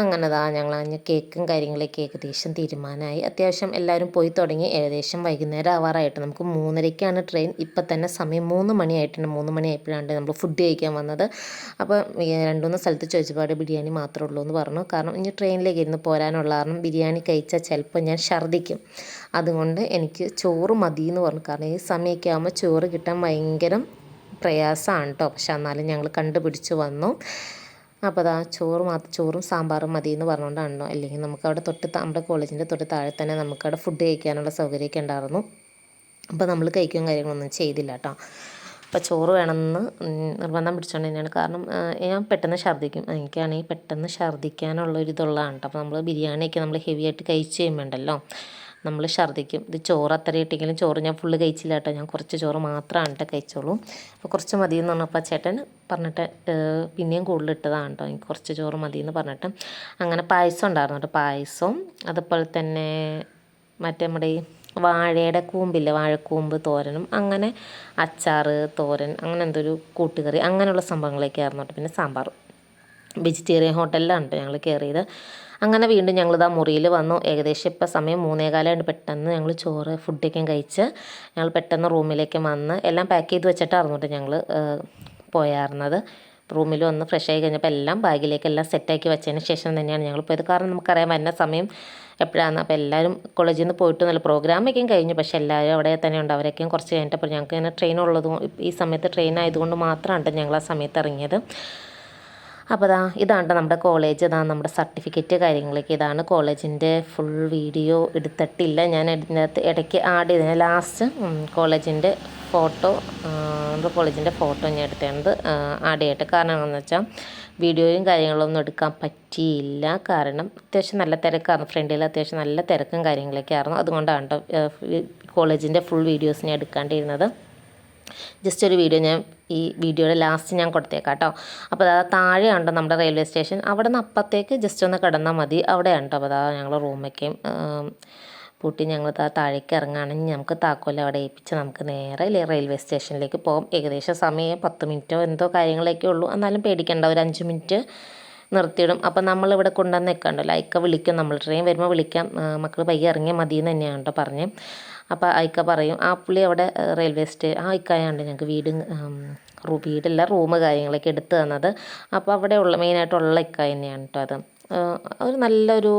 അങ്ങനെ താ ഞങ്ങൾ അങ്ങനെ കേക്കും കാര്യങ്ങളൊക്കെ ഏകദേശം തീരുമാനമായി അത്യാവശ്യം എല്ലാവരും പോയി തുടങ്ങി. ഏകദേശം വൈകുന്നേരം ആവാറായിട്ട് നമുക്ക് മൂന്നരയ്ക്കാണ് ട്രെയിൻ. ഇപ്പം തന്നെ സമയം മൂന്ന് മണിയായിട്ടുണ്ട്. മൂന്ന് മണിയായപ്പോഴാണ് നമ്മൾ ഫുഡ് കഴിക്കാൻ വന്നത്. അപ്പോൾ രണ്ടുമൂന്ന് സ്ഥലത്ത് ചോദിച്ചപാട് ബിരിയാണി മാത്രമേ ഉള്ളൂ എന്ന് പറഞ്ഞു. കാരണം ഇനി ട്രെയിനിലേക്ക് ഇരുന്ന് പോരാനുള്ള കാരണം ബിരിയാണി കഴിച്ചാൽ ചിലപ്പോൾ ഞാൻ ഛർദ്ദിക്കും. അതുകൊണ്ട് എനിക്ക് ചോറ് മതി എന്ന് പറഞ്ഞു. കാരണം ഈ സമയമൊക്കെ ആകുമ്പോൾ ചോറ് കിട്ടാൻ ഭയങ്കര പ്രയാസമാണ് കേട്ടോ. പക്ഷെ എന്നാലും ഞങ്ങൾ കണ്ടുപിടിച്ച് വന്നു. അപ്പോൾ അതാ ചോറ് മാത്രം ചോറും സാമ്പാറും മതി എന്ന് പറഞ്ഞുകൊണ്ടാണല്ലോ അല്ലെങ്കിൽ നമുക്ക് അവിടെ തൊട്ട് നമ്മുടെ കോളേജിന്റെ തൊട്ട് താഴെ തന്നെ നമുക്കവിടെ ഫുഡ് കഴിക്കാനുള്ള സൗകര്യമൊക്കെ ഉണ്ടായിരുന്നു. അപ്പോൾ നമ്മൾ കഴിക്കുകയും കാര്യങ്ങളൊന്നും ചെയ്തില്ല കേട്ടോ. അപ്പോൾ ചോറ് വേണമെന്ന് നിർബന്ധം പിടിച്ചുകൊണ്ട് തന്നെയാണ്. കാരണം ഞാൻ പെട്ടെന്ന് ഛർദ്ദിക്കും. എനിക്കാണെങ്കിൽ പെട്ടെന്ന് ഛർദ്ദിക്കാനുള്ള ഒരു ഇതുള്ളതാണ് കേട്ടോ. അപ്പോൾ നമ്മൾ ബിരിയാണിയൊക്കെ നമ്മൾ ഹെവി ആയിട്ട് കഴിച്ച് കഴിയുമ്പോണ്ടല്ലോ. നമ്മൾ ഛർദ്ദിക്കും. ഇത് ചോറ് അത്ര ഇട്ടെങ്കിലും ചോറ് ഞാൻ ഫുള്ള് കഴിച്ചില്ല കേട്ടോ. ഞാൻ കുറച്ച് ചോറ് മാത്രമാണ് കേട്ടോ കഴിച്ചോളൂ. അപ്പോൾ കുറച്ച് മതി എന്ന് പറഞ്ഞപ്പോൾ ചേട്ടൻ പറഞ്ഞിട്ട് പിന്നെയും കൂടുതൽ ഇട്ടതാണ് കേട്ടോ എനിക്ക് കുറച്ച് ചോറ് മതി എന്ന് പറഞ്ഞിട്ട്. അങ്ങനെ പായസം ഉണ്ടായിരുന്നു കേട്ടോ പായസവും അതുപോലെ തന്നെ മറ്റേ നമ്മുടെ ഈ വാഴയുടെ കൂമ്പില്ലേ? വാഴക്കൂമ്പ് തോരനും അങ്ങനെ അച്ചാറ് തോരൻ അങ്ങനെ എന്തൊരു കൂട്ടുകറി അങ്ങനെയുള്ള സംഭവങ്ങളൊക്കെ ആയിരുന്നു കേട്ടോ പിന്നെ സാമ്പാർ വെജിറ്റേറിയൻ ഹോട്ടലിലാണ് കേട്ടോ ഞങ്ങൾ കയറിയത് അങ്ങനെ വീണ്ടും ഞങ്ങൾ ഞങ്ങളിതാ മുറിയിൽ വന്നു. ഏകദേശം ഇപ്പം സമയം മൂന്നേകാലമായിട്ട് പെട്ടെന്ന് ഞങ്ങൾ ചോറ് ഫുഡൊക്കെ കഴിച്ച് ഞങ്ങൾ പെട്ടെന്ന് റൂമിലേക്ക് വന്ന് എല്ലാം പാക്ക് ചെയ്ത് വെച്ചിട്ടായിരുന്നു കേട്ടോ ഞങ്ങൾ പോയായിരുന്നത് റൂമിൽ വന്ന് ഫ്രഷ് ആയി കഴിഞ്ഞപ്പോൾ എല്ലാം ബാഗിലേക്ക് എല്ലാം സെറ്റാക്കി വെച്ചതിന് ശേഷം തന്നെയാണ് ഞങ്ങൾ പോയത്. കാരണം നമുക്കറിയാം വരുന്ന സമയം എപ്പോഴാണ് അപ്പോൾ എല്ലാവരും കോളേജിൽ നിന്ന് പോയിട്ട് നല്ല പ്രോഗ്രാമൊക്കെയും കഴിഞ്ഞു. പക്ഷേ എല്ലാവരും അവിടെ തന്നെ ഉണ്ട്. അവരൊക്കെയും കുറച്ച് കഴിഞ്ഞിട്ട് കഴിഞ്ഞിട്ടപ്പോൾ ഞങ്ങൾക്ക് ഇങ്ങനെ ട്രെയിൻ ഉള്ളതും ഈ സമയത്ത് ട്രെയിൻ ആയതുകൊണ്ട് മാത്രമാണ് ഞങ്ങൾ ആ സമയത്ത് ഇറങ്ങിയത്. അപ്പോൾ ഇതാ ഇതാണ് നമ്മുടെ കോളേജ് ഇതാ നമ്മുടെ സർട്ടിഫിക്കറ്റ് കാര്യങ്ങളൊക്കെ. ഇതാണ് കോളേജിന്റെ ഫുൾ വീഡിയോ എടുത്തിട്ടില്ല. ഞാൻ ഇതിനകത്ത് ഇടയ്ക്ക് ആഡ് ചെയ്തതിന് ലാസ്റ്റ് കോളേജിന്റെ ഫോട്ടോ നമ്മുടെ കോളേജിന്റെ ഫോട്ടോ ഞാൻ എടുത്തേണ്ടത് ആഡ് ചെയ്യട്ടെ. കാരണം എന്താണെന്ന് വെച്ചാൽ വീഡിയോയും കാര്യങ്ങളൊന്നും എടുക്കാൻ പറ്റിയില്ല. കാരണം അത്യാവശ്യം നല്ല തിരക്കായിരുന്നു. ഫ്രണ്ടിൽ അത്യാവശ്യം നല്ല തിരക്കും കാര്യങ്ങളൊക്കെ ആയിരുന്നു. അതുകൊണ്ടാണ് കേട്ടോ കോളേജിന്റെ ഫുൾ വീഡിയോസ് ഞാൻ എടുക്കാണ്ടിരുന്നത്. ജസ്റ്റ് ഒരു വീഡിയോ ഞാൻ ഈ വീഡിയോയുടെ ലാസ്റ്റ് ഞാൻ കൊടുത്തേക്കാം കേട്ടോ അപ്പോൾ അതാ താഴെ ഉണ്ടോ നമ്മുടെ റെയിൽവേ സ്റ്റേഷൻ അവിടെ നിന്ന് അപ്പത്തേക്ക് ജസ്റ്റ് ഒന്ന് കിടന്നാൽ മതി. അവിടെ ഉണ്ടോ അപ്പോൾ അതാ ഞങ്ങൾ റൂമൊക്കെയും പൂട്ടി ഞങ്ങൾ താഴേക്ക് ഇറങ്ങുകയാണെങ്കിൽ നമുക്ക് താക്കോൽ അവിടെ ഏൽപ്പിച്ച് നമുക്ക് നേരെ റെയിൽവേ സ്റ്റേഷനിലേക്ക് പോകും. ഏകദേശം സമയം പത്ത് മിനിറ്റോ എന്തോ കാര്യങ്ങളൊക്കെ ഉള്ളൂ. എന്നാലും പേടിക്കേണ്ട. ഒരു അഞ്ച് മിനിറ്റ് നിർത്തിയിടും. അപ്പം നമ്മളിവിടെ കൊണ്ടുവന്ന് നിൽക്കണ്ടല്ലോ അയക്ക വിളിക്കും നമ്മൾ ട്രെയിൻ വരുമ്പോൾ വിളിക്കാം. മക്കൾ പയ്യെ ഇറങ്ങിയാൽ മതി എന്ന് തന്നെയാണ് കേട്ടോ പറഞ്ഞത് അപ്പോൾ അയക്ക പറയും ആ പുള്ളി അവിടെ റെയിൽവേ സ്റ്റേ ആ അയക്കായാണ് ഞങ്ങൾക്ക് വീട് വീടല്ല റൂം കാര്യങ്ങളൊക്കെ എടുത്തു തന്നത്. അപ്പോൾ അവിടെ ഉള്ള മെയിനായിട്ടുള്ള ഇക്ക തന്നെയാണ് കേട്ടോ അത്. ഒരു നല്ലൊരു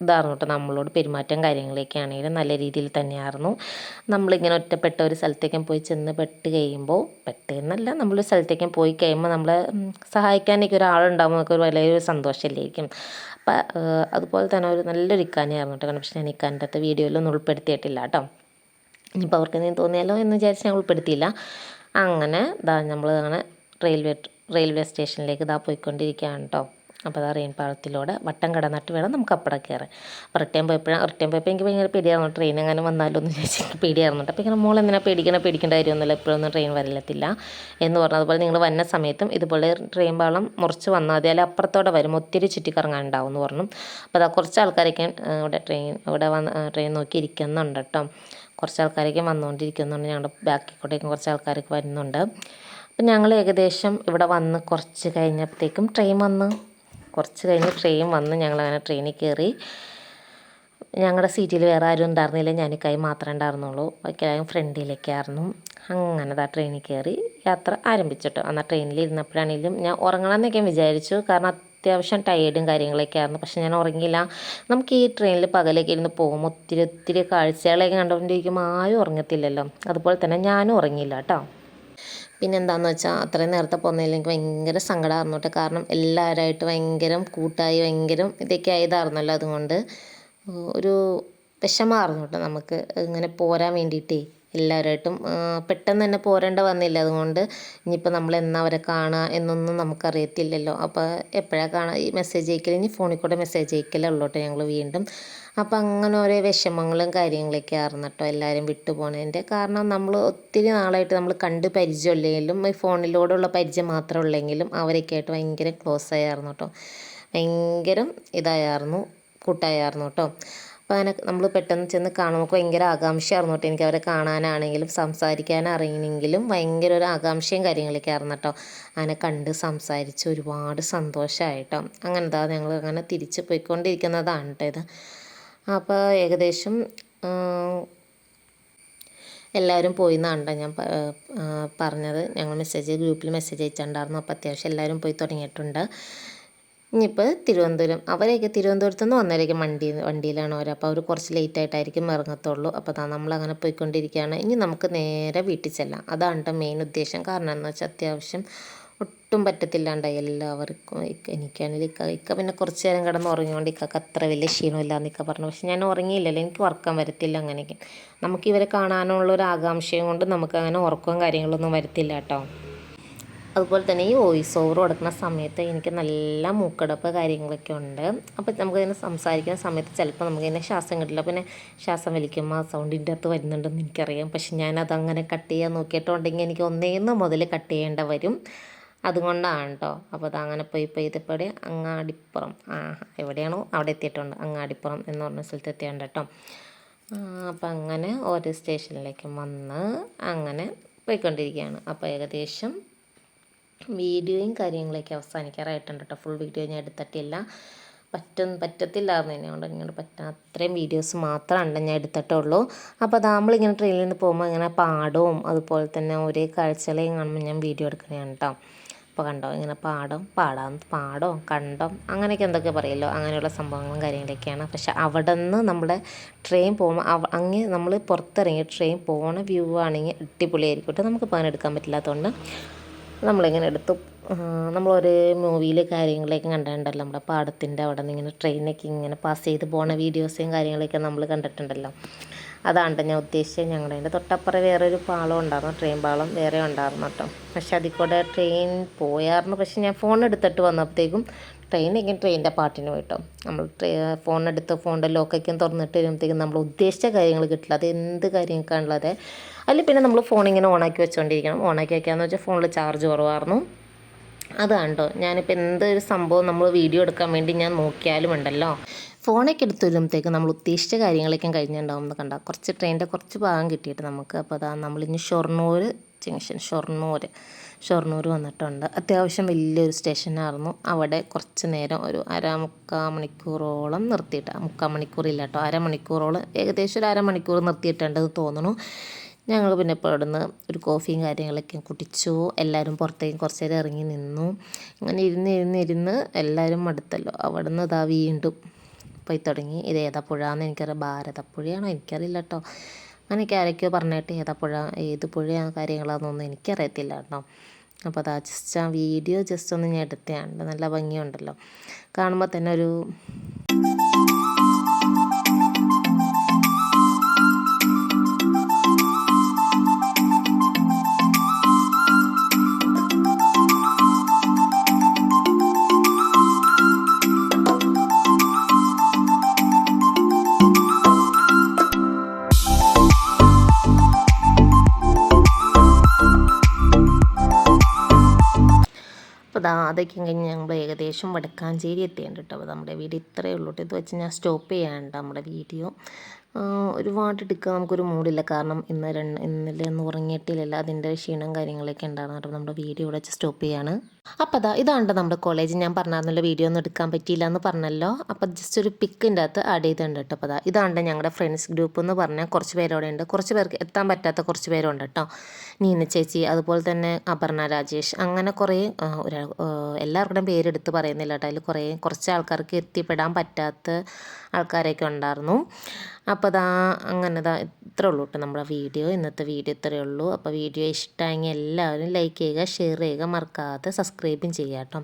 ഇതായിരുന്നു കേട്ടോ നമ്മളോട് പെരുമാറ്റം കാര്യങ്ങളൊക്കെ ആണെങ്കിലും നല്ല രീതിയിൽ തന്നെയായിരുന്നു. നമ്മളിങ്ങനെ ഒറ്റപ്പെട്ട ഒരു സ്ഥലത്തേക്കും പോയി ചെന്ന് പെട്ട് കഴിയുമ്പോൾ പെട്ട് എന്നല്ല നമ്മളൊരു സ്ഥലത്തേക്കും പോയി കഴിയുമ്പോൾ നമ്മളെ സഹായിക്കാനൊക്കെ ഒരാളുണ്ടാകുമ്പോൾ നമുക്ക് ഒരു വലിയൊരു സന്തോഷമല്ലായിരിക്കും. അപ്പം അതുപോലെ തന്നെ ഒരു നല്ലൊരു ഇക്കാനെയായിരുന്നു കേട്ടോ. പക്ഷേ ഞാൻ ഇക്കാന്റെ അകത്ത് വീഡിയോയിലൊന്നും ഉൾപ്പെടുത്തിയിട്ടില്ല കേട്ടോ. ഇനിയിപ്പോൾ അവർക്ക് എന്തെങ്കിലും തോന്നിയാലോ എന്ന് വിചാരിച്ച് ഞാൻ ഉൾപ്പെടുത്തിയില്ല. അങ്ങനെ ഇതാ നമ്മൾ അങ്ങനെ റെയിൽവേ റെയിൽവേ സ്റ്റേഷനിലേക്ക് ഇതാ പോയിക്കൊണ്ടിരിക്കുകയാണ് കേട്ടോ. അപ്പോൾ അതാ റെയിൻ പാളത്തിലൂടെ വട്ടം കടന്നിട്ട് വേണം നമുക്ക് അപ്പടം കയറാൻ. അപ്പോൾ റിട്ടേൺ പോയപ്പോഴും റിട്ടേൺ പോയപ്പോൾ എനിക്ക് ഭയങ്കര പേടിയായിരുന്നു. ട്രെയിൻ അങ്ങനെ വന്നാലോ എന്ന് ചോദിച്ചാൽ എനിക്ക് പേടിയായിരുന്നു. അപ്പോൾ ഇങ്ങനെ മോൾ എന്തിനാ പേടിക്കണ പേടിക്കേണ്ട കാര്യമൊന്നുമില്ല. ഇപ്പോഴൊന്നും ട്രെയിൻ വരലത്തില്ല എന്ന് പറഞ്ഞു. അതുപോലെ നിങ്ങൾ വന്ന സമയത്തും ഇതുപോലെ ട്രെയിൻ പാളം മുറിച്ച് വന്നാൽ മതി. അല്ലെങ്കിൽ അപ്പുറത്തോടെ വരും. ഒത്തിരി ചുറ്റിക്കറങ്ങാനുണ്ടാവും എന്ന് പറഞ്ഞു. അപ്പോൾ അതാ കുറച്ച് ആൾക്കാരൊക്കെ ഇവിടെ ട്രെയിൻ ഇവിടെ വന്ന് ട്രെയിൻ നോക്കി ഇരിക്കുന്നുണ്ട് കേട്ടോ. കുറച്ച് ആൾക്കാരൊക്കെ വന്നുകൊണ്ടിരിക്കുന്നുണ്ട്. ഞങ്ങളുടെ ബാക്കിൽ കൂടെയൊക്കെ കുറച്ച് ആൾക്കാരൊക്കെ വരുന്നുണ്ട്. അപ്പം ഞങ്ങൾ ഏകദേശം ഇവിടെ വന്ന് കുറച്ച് കഴിഞ്ഞപ്പോഴത്തേക്കും ട്രെയിൻ വന്ന്. കുറച്ച് കഴിഞ്ഞ് ട്രെയിൻ വന്ന് ഞങ്ങളങ്ങനെ ട്രെയിനിൽ കയറി ഞങ്ങളുടെ സീറ്റിൽ വേറെ ആരും ഉണ്ടായിരുന്നില്ല. കൈ മാത്രമേ ഉണ്ടായിരുന്നുള്ളൂ. എല്ലാവരും ഫ്രണ്ടിലേക്കായിരുന്നു അങ്ങനെ ആ ട്രെയിനിൽ കയറി യാത്ര ആരംഭിച്ചിട്ടു. എന്നാൽ ട്രെയിനിൽ ഇരുന്നപ്പോഴാണെങ്കിലും ഞാൻ ഉറങ്ങണമെന്നൊക്കെ വിചാരിച്ചു. കാരണം അത്യാവശ്യം ടയേർഡും കാര്യങ്ങളൊക്കെ ആയിരുന്നു. പക്ഷെ ഞാൻ ഉറങ്ങിയില്ല. നമുക്ക് ഈ ട്രെയിനിൽ പകലൊക്കെ ഇരുന്ന് പോകുമ്പോൾ ഒത്തിരി ഒത്തിരി കാഴ്ചകളൊക്കെ കണ്ടുകൊണ്ടിരിക്കുമ്പോൾ ആരും ഉറങ്ങത്തില്ലല്ലോ. അതുപോലെ തന്നെ ഞാനും ഉറങ്ങിയില്ല കേട്ടോ. പിന്നെ എന്താണെന്ന് വെച്ചാൽ അത്രയും നേരത്തെ പോകുന്നതിൽ എനിക്ക് ഭയങ്കര സങ്കടമായിരുന്നു കേട്ടോ കാരണം എല്ലാവരുമായിട്ട് ഭയങ്കര കൂട്ടായി ഭയങ്കര ഇതൊക്കെ ആയതായിരുന്നല്ലോ അതുകൊണ്ട്. ഒരു വിഷമമായിരുന്നു കേട്ടോ നമുക്ക് ഇങ്ങനെ പോരാൻ വേണ്ടിയിട്ടേ എല്ലാവരുമായിട്ടും പെട്ടെന്ന് തന്നെ പോരേണ്ട വന്നില്ല. അതുകൊണ്ട് ഇനിയിപ്പോൾ നമ്മൾ എന്നാ അവരെ കാണുക എന്നൊന്നും നമുക്കറിയത്തില്ലല്ലോ. അപ്പോൾ എപ്പോഴാണ് കാണുക ഈ മെസ്സേജ് അയക്കൽ ഇനി ഫോണിൽ കൂടെ മെസ്സേജ് അയക്കലേ ഉള്ളൂ കേട്ടോ ഞങ്ങൾ വീണ്ടും. അപ്പോൾ അങ്ങനെ ഓരോ വിഷമങ്ങളും കാര്യങ്ങളൊക്കെ ആയിരുന്നു കേട്ടോ എല്ലാവരും വിട്ടു പോണതിന്റെ കാരണം നമ്മൾ ഒത്തിരി നാളായിട്ട് നമ്മൾ കണ്ട് പരിചയമില്ലെങ്കിലും ഈ ഫോണിലൂടെയുള്ള പരിചയം മാത്രമേ ഉള്ളെങ്കിലും അവരൊക്കെ ആയിട്ട് ഭയങ്കര ക്ലോസ് ആയിരുന്നു കേട്ടോ ഭയങ്കര ഇതായിരുന്നു കൂട്ടായിരുന്നു കേട്ടോ അപ്പോൾ അങ്ങനെ നമ്മൾ പെട്ടെന്ന് ചെന്ന് കാണുമ്പോൾ നമുക്ക് ഭയങ്കര ആകാംക്ഷയായിരുന്നു കേട്ടോ എനിക്ക് അവരെ കാണാനാണെങ്കിലും സംസാരിക്കാൻ അറിയണമെങ്കിലും ഭയങ്കര ഒരു ആകാംക്ഷയും കാര്യങ്ങളൊക്കെ ആയിരുന്നു കേട്ടോ അങ്ങനെ കണ്ട് സംസാരിച്ച് ഒരുപാട് സന്തോഷമായി കേട്ടോ അങ്ങനെ ഞങ്ങൾ അങ്ങനെ തിരിച്ച് പോയിക്കൊണ്ടിരിക്കുന്നതാണ് കേട്ടോ ഇത്. അപ്പോൾ ഏകദേശം എല്ലാവരും പോയി എന്നാണ് ഞാൻ പറഞ്ഞത്. ഞങ്ങൾ മെസ്സേജ് ഗ്രൂപ്പിൽ മെസ്സേജ് അയച്ചിട്ടുണ്ടായിരുന്നു. അപ്പോൾ അത്യാവശ്യം എല്ലാവരും പോയി തുടങ്ങിയിട്ടുണ്ട്. ഇനിയിപ്പോൾ തിരുവനന്തപുരം അവരെയൊക്കെ തിരുവനന്തപുരത്ത് നിന്ന് വന്നവരൊക്കെ വണ്ടി വണ്ടിയിലാണ് അവർ അപ്പോൾ അവർ കുറച്ച് ലേറ്റ് ആയിട്ടായിരിക്കും ഇറങ്ങത്തുള്ളൂ. അപ്പോൾ നമ്മളങ്ങനെ പോയിക്കൊണ്ടിരിക്കുകയാണ്. ഇനി നമുക്ക് നേരെ വീട്ടിൽ ചെല്ലാം. അതാണ് മെയിൻ ഉദ്ദേശം. കാരണം എന്ന് വെച്ചാൽ അത്യാവശ്യം ഒട്ടും പറ്റത്തില്ലാണ്ട് എല്ലാവർക്കും. എനിക്കാണെങ്കിൽ ഇക്ക ഇക്ക പിന്നെ കുറച്ച് നേരം കിടന്ന് ഉറങ്ങിയോണ്ട് ഇക്കക്ക് അത്ര വലിയ ക്ഷീണമില്ല എന്നൊക്കെ പറഞ്ഞു. പക്ഷെ ഞാൻ ഉറങ്ങിയില്ലല്ലോ എനിക്ക് ഉറക്കം വരത്തില്ല അങ്ങനെയൊക്കെ. നമുക്ക് ഇവരെ കാണാനുള്ള ഒരു ആകാംക്ഷയും കൊണ്ട് നമുക്ക് അങ്ങനെ ഉറക്കവും കാര്യങ്ങളൊന്നും വരത്തില്ല കേട്ടോ. അതുപോലെ തന്നെ ഈ വോയിസ് ഓവർ കൊടുക്കുന്ന സമയത്ത് എനിക്ക് നല്ല മൂക്കടപ്പ് കാര്യങ്ങളൊക്കെ ഉണ്ട്. അപ്പോൾ നമുക്കിങ്ങനെ സംസാരിക്കുന്ന സമയത്ത് ചിലപ്പോൾ നമുക്കിങ്ങനെ ശ്വാസം കിട്ടില്ല. പിന്നെ ശ്വാസം വലിക്കുമ്പോൾ സൗണ്ടിന്റെ അകത്ത് വരുന്നുണ്ടെന്ന് എനിക്കറിയാം. പക്ഷെ ഞാനതങ്ങനെ കട്ട് ചെയ്യാൻ നോക്കിയിട്ടുണ്ടെങ്കിൽ എനിക്ക് ഒന്നേന്ന് മുതൽ കട്ട് ചെയ്യേണ്ട വരും. അതുകൊണ്ടാണ് കേട്ടോ അപ്പോൾ അത് അങ്ങനെ പോയി പോയി അങ്ങാടിപ്പുറം ആ എവിടെയാണോ അവിടെ എത്തിയിട്ടുണ്ട്. അങ്ങാടിപ്പുറം എന്ന് പറഞ്ഞ സ്ഥലത്ത് എത്തിയുണ്ട് കേട്ടോ അപ്പം അങ്ങനെ ഓരോ സ്റ്റേഷനിലേക്ക് വന്ന് അങ്ങനെ പോയിക്കൊണ്ടിരിക്കുകയാണ്. അപ്പോൾ ഏകദേശം വീഡിയോയും കാര്യങ്ങളൊക്കെ അവസാനിക്കാറായിട്ടുണ്ട് കേട്ടോ. ഫുൾ വീഡിയോ ഞാൻ എടുത്തിട്ടില്ല. പറ്റും പറ്റത്തില്ലായിരുന്നു കൊണ്ട് ഇങ്ങനെ പറ്റാ അത്രയും വീഡിയോസ് മാത്രമാണ് ഞാൻ എടുത്തിട്ടുള്ളൂ. അപ്പോൾ അത് ട്രെയിനിൽ നിന്ന് പോകുമ്പോൾ ഇങ്ങനെ പാടവും അതുപോലെ തന്നെ ഒരേ കാഴ്ചകളെയും കാണുമ്പോൾ ഞാൻ വീഡിയോ എടുക്കുന്നതാണ് കേട്ടോ. അപ്പോൾ കണ്ടോ? ഇങ്ങനെ പാടം പാടാം പാടം കണ്ടം അങ്ങനെയൊക്കെ എന്തൊക്കെ പറയുമല്ലോ അങ്ങനെയുള്ള സംഭവങ്ങളും കാര്യങ്ങളൊക്കെയാണ്. പക്ഷെ അവിടെ നിന്ന് നമ്മുടെ ട്രെയിൻ പോകുമ്പോൾ അവ അങ്ങ് നമ്മൾ പുറത്തിറങ്ങി ട്രെയിൻ പോണ വ്യൂ ആണെങ്കിൽ അടിപൊളിയായിരിക്കും. കേട്ടോ നമുക്ക് പോകാൻ എടുക്കാൻ പറ്റില്ലാത്തതുകൊണ്ട് നമ്മളിങ്ങനെ എടുത്തു. നമ്മൾ ഒരു മൂവിയിൽ കാര്യങ്ങളൊക്കെ കണ്ടിട്ടുണ്ടല്ലോ. നമ്മുടെ പാടത്തിന്റെ അവിടെ നിന്ന് ഇങ്ങനെ ട്രെയിനൊക്കെ ഇങ്ങനെ പാസ് ചെയ്ത് പോണ വീഡിയോസും കാര്യങ്ങളൊക്കെ നമ്മൾ കണ്ടിട്ടുണ്ടല്ലോ. അതാണ് ഞാൻ ഉദ്ദേശിച്ചത് ഞങ്ങളുടെ അതിന്റെ തൊട്ടപ്പുറം വേറെ ഒരു പാളം ഉണ്ടായിരുന്നു ട്രെയിൻ പാളം വേറെ ഉണ്ടായിരുന്നു കേട്ടോ. പക്ഷെ അതിൽ കൂടെ ട്രെയിൻ പോയായിരുന്നു പക്ഷെ ഞാൻ ഫോൺ എടുത്തിട്ട് വന്നപ്പോഴത്തേക്കും ട്രെയിൻ ഇങ്ങനെ ട്രെയിനിന്റെ പാട്ടിന് പോയിട്ടോ. നമ്മൾ ഫോൺ എടുത്ത് ഫോണിന്റെ ലോക്കൊക്കെ തുറന്നിട്ട് വരുമ്പോഴത്തേക്കും നമ്മൾ ഉദ്ദേശിച്ച കാര്യങ്ങൾ കിട്ടില്ല. അത് എന്ത് കാര്യങ്ങൾക്കാണുള്ളത്? അതിൽ പിന്നെ നമ്മൾ ഫോൺ ഇങ്ങനെ ഓണാക്കി വെച്ചുകൊണ്ടിരിക്കണം ഓണാക്കി വെക്കാന്ന് വെച്ചാൽ ഫോണിൽ ചാർജ് കുറവായിരുന്നു. അതാണ് കേട്ടോ ഞാനിപ്പോൾ എന്തൊരു സംഭവം നമ്മൾ വീഡിയോ എടുക്കാൻ വേണ്ടി ഞാൻ നോക്കിയാലും ഉണ്ടല്ലോ. ഫോണൊക്കെ എടുത്ത് വരുമ്പോഴത്തേക്ക് നമ്മൾ ഉദ്ദേശിച്ച കാര്യങ്ങളൊക്കെ കഴിഞ്ഞിട്ടുണ്ടാവും എന്ന് കണ്ട. കുറച്ച് ട്രെയിനിന്റെ കുറച്ച് ഭാഗം കിട്ടിയിട്ട് നമുക്ക് അപ്പോൾ അതാ നമ്മളിനി ഷൊർണൂർ ജംഗ്ഷൻ ഷൊർണൂർ ഷൊർണൂർ വന്നിട്ടുണ്ട്. അത്യാവശ്യം വലിയൊരു സ്റ്റേഷനായിരുന്നു. അവിടെ കുറച്ച് നേരം ഒരു അര മുക്കാ മണിക്കൂറോളം നിർത്തിയിട്ട് മുക്കാൽ മണിക്കൂറില്ല കേട്ടോ അരമണിക്കൂറോളം ഏകദേശം ഒരു അരമണിക്കൂർ നിർത്തിയിട്ടുണ്ടെന്ന് തോന്നുന്നു. ഞങ്ങൾ പിന്നെ ഇപ്പോൾ അവിടുന്ന് ഒരു കോഫിയും കാര്യങ്ങളൊക്കെ കുടിച്ചു. എല്ലാവരും പുറത്തേക്ക് കുറച്ച് നേരം ഇറങ്ങി നിന്നു. അങ്ങനെ ഇരുന്ന് ഇരുന്ന് ഇരുന്ന് എല്ലാവരും മടുത്തല്ലോ. അവിടുന്ന് ഇതാ വീണ്ടും പോയി തുടങ്ങി. ഇത് ഏതാ പുഴ എന്ന് എനിക്കറിയാം. ഭാരതപ്പുഴയാണോ? എനിക്കറിയില്ല കേട്ടോ. അങ്ങനെയൊക്കെ ആരൊക്കെയോ പറഞ്ഞിട്ട് ഏതാ പുഴ ഏത് പുഴയാണ് കാര്യങ്ങളാണെന്നൊന്നും എനിക്കറിയത്തില്ല കേട്ടോ. അപ്പോൾ അതാ ജസ്റ്റ് ആ വീഡിയോ ജസ്റ്റ് ഒന്ന് ഞാൻ എടുത്തതാണ് നല്ല ഭംഗിയുണ്ടല്ലോ. കാണുമ്പോൾ തന്നെ ഒരു അപ്പോൾ അതൊക്കെ കഴിഞ്ഞ് ഞങ്ങൾ ഏകദേശം വടക്കാഞ്ചേരി എത്തിയിട്ടുണ്ട് കേട്ടോ. നമ്മുടെ വീട് ഇത്രയേ ഉള്ളൂ ഇത് വെച്ച് ഞാൻ സ്റ്റോപ്പ് ചെയ്യാനുണ്ട് നമ്മുടെ വീഡിയോ. ഒരുപാട് എടുക്കാൻ നമുക്കൊരു മൂടില്ല. കാരണം ഇന്ന് രണ്ട് ഇന്നലെ ഒന്ന് ഉറങ്ങിയിട്ടില്ല അതിന്റെ ക്ഷീണം കാര്യങ്ങളൊക്കെ ഉണ്ടായിരുന്നു. അപ്പോൾ നമ്മുടെ വീഡിയോ ഇവിടെ സ്റ്റോപ്പ് ചെയ്യാണ്. അപ്പോൾ അതാ ഇതാണ് നമ്മുടെ കോളേജ്. ഞാൻ പറഞ്ഞായിരുന്നല്ലോ വീഡിയോ ഒന്നും എടുക്കാൻ പറ്റിയില്ല എന്ന് പറഞ്ഞല്ലോ. അപ്പോൾ ജസ്റ്റ് ഒരു പിക്കിന്റെ അകത്ത് ആഡ് ചെയ്തിട്ടുണ്ട് കേട്ടോ. അപ്പോൾ അതാ ഇതാണ് ഞങ്ങളുടെ ഫ്രണ്ട്സ് ഗ്രൂപ്പ് എന്ന് പറഞ്ഞാൽ കുറച്ച് പേരോടെ ഉണ്ട്. കുറച്ച് പേർക്ക് എത്താൻ പറ്റാത്ത കുറച്ച് പേരുണ്ട് കേട്ടോ. നീന ചേച്ചി അതുപോലെ തന്നെ അപർണ രാജേഷ് അങ്ങനെ കുറേ എല്ലാവരുടെയും പേരെടുത്ത് പറയുന്നില്ല കേട്ടോ. അതിൽ കുറേ കുറച്ച് ആൾക്കാർക്ക് എത്തിപ്പെടാൻ പറ്റാത്ത ആൾക്കാരൊക്കെ ഉണ്ടായിരുന്നു. അപ്പോൾ അതാ അങ്ങനെ ദാ ഇത്രേ ഉള്ളൂ കേട്ടോ നമ്മുടെ വീഡിയോ. ഇന്നത്തെ വീഡിയോ ഇത്രയേ ഉള്ളൂ അപ്പോൾ വീഡിയോ ഇഷ്ടമായെങ്കിൽ എല്ലാവരും ലൈക്ക് ചെയ്യുക ഷെയർ ചെയ്യുക മറക്കാതെ സബ്സ്ക്രൈബും ചെയ്യുക കേട്ടോ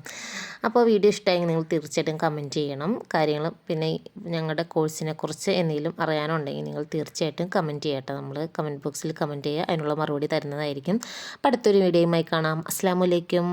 അപ്പോൾ വീഡിയോ ഇഷ്ടമായെങ്കിൽ നിങ്ങൾ തീർച്ചയായിട്ടും കമന്റ് ചെയ്യണം. കാര്യങ്ങൾ പിന്നെ ഞങ്ങളുടെ കോഴ്സിനെ കുറിച്ച് എന്തെങ്കിലും അറിയാനുണ്ടെങ്കിൽ നിങ്ങൾ തീർച്ചയായിട്ടും കമന്റ് ചെയ്യട്ടെ നമ്മൾ കമന്റ് ബോക്സിൽ കമന്റ് ചെയ്യുക. അതിനുള്ള മറുപടി തരുന്നതായിരിക്കും. അപ്പോൾ അടുത്തൊരു വീഡിയോയുമായി കാണാം. അസ്സാം വലൈക്കും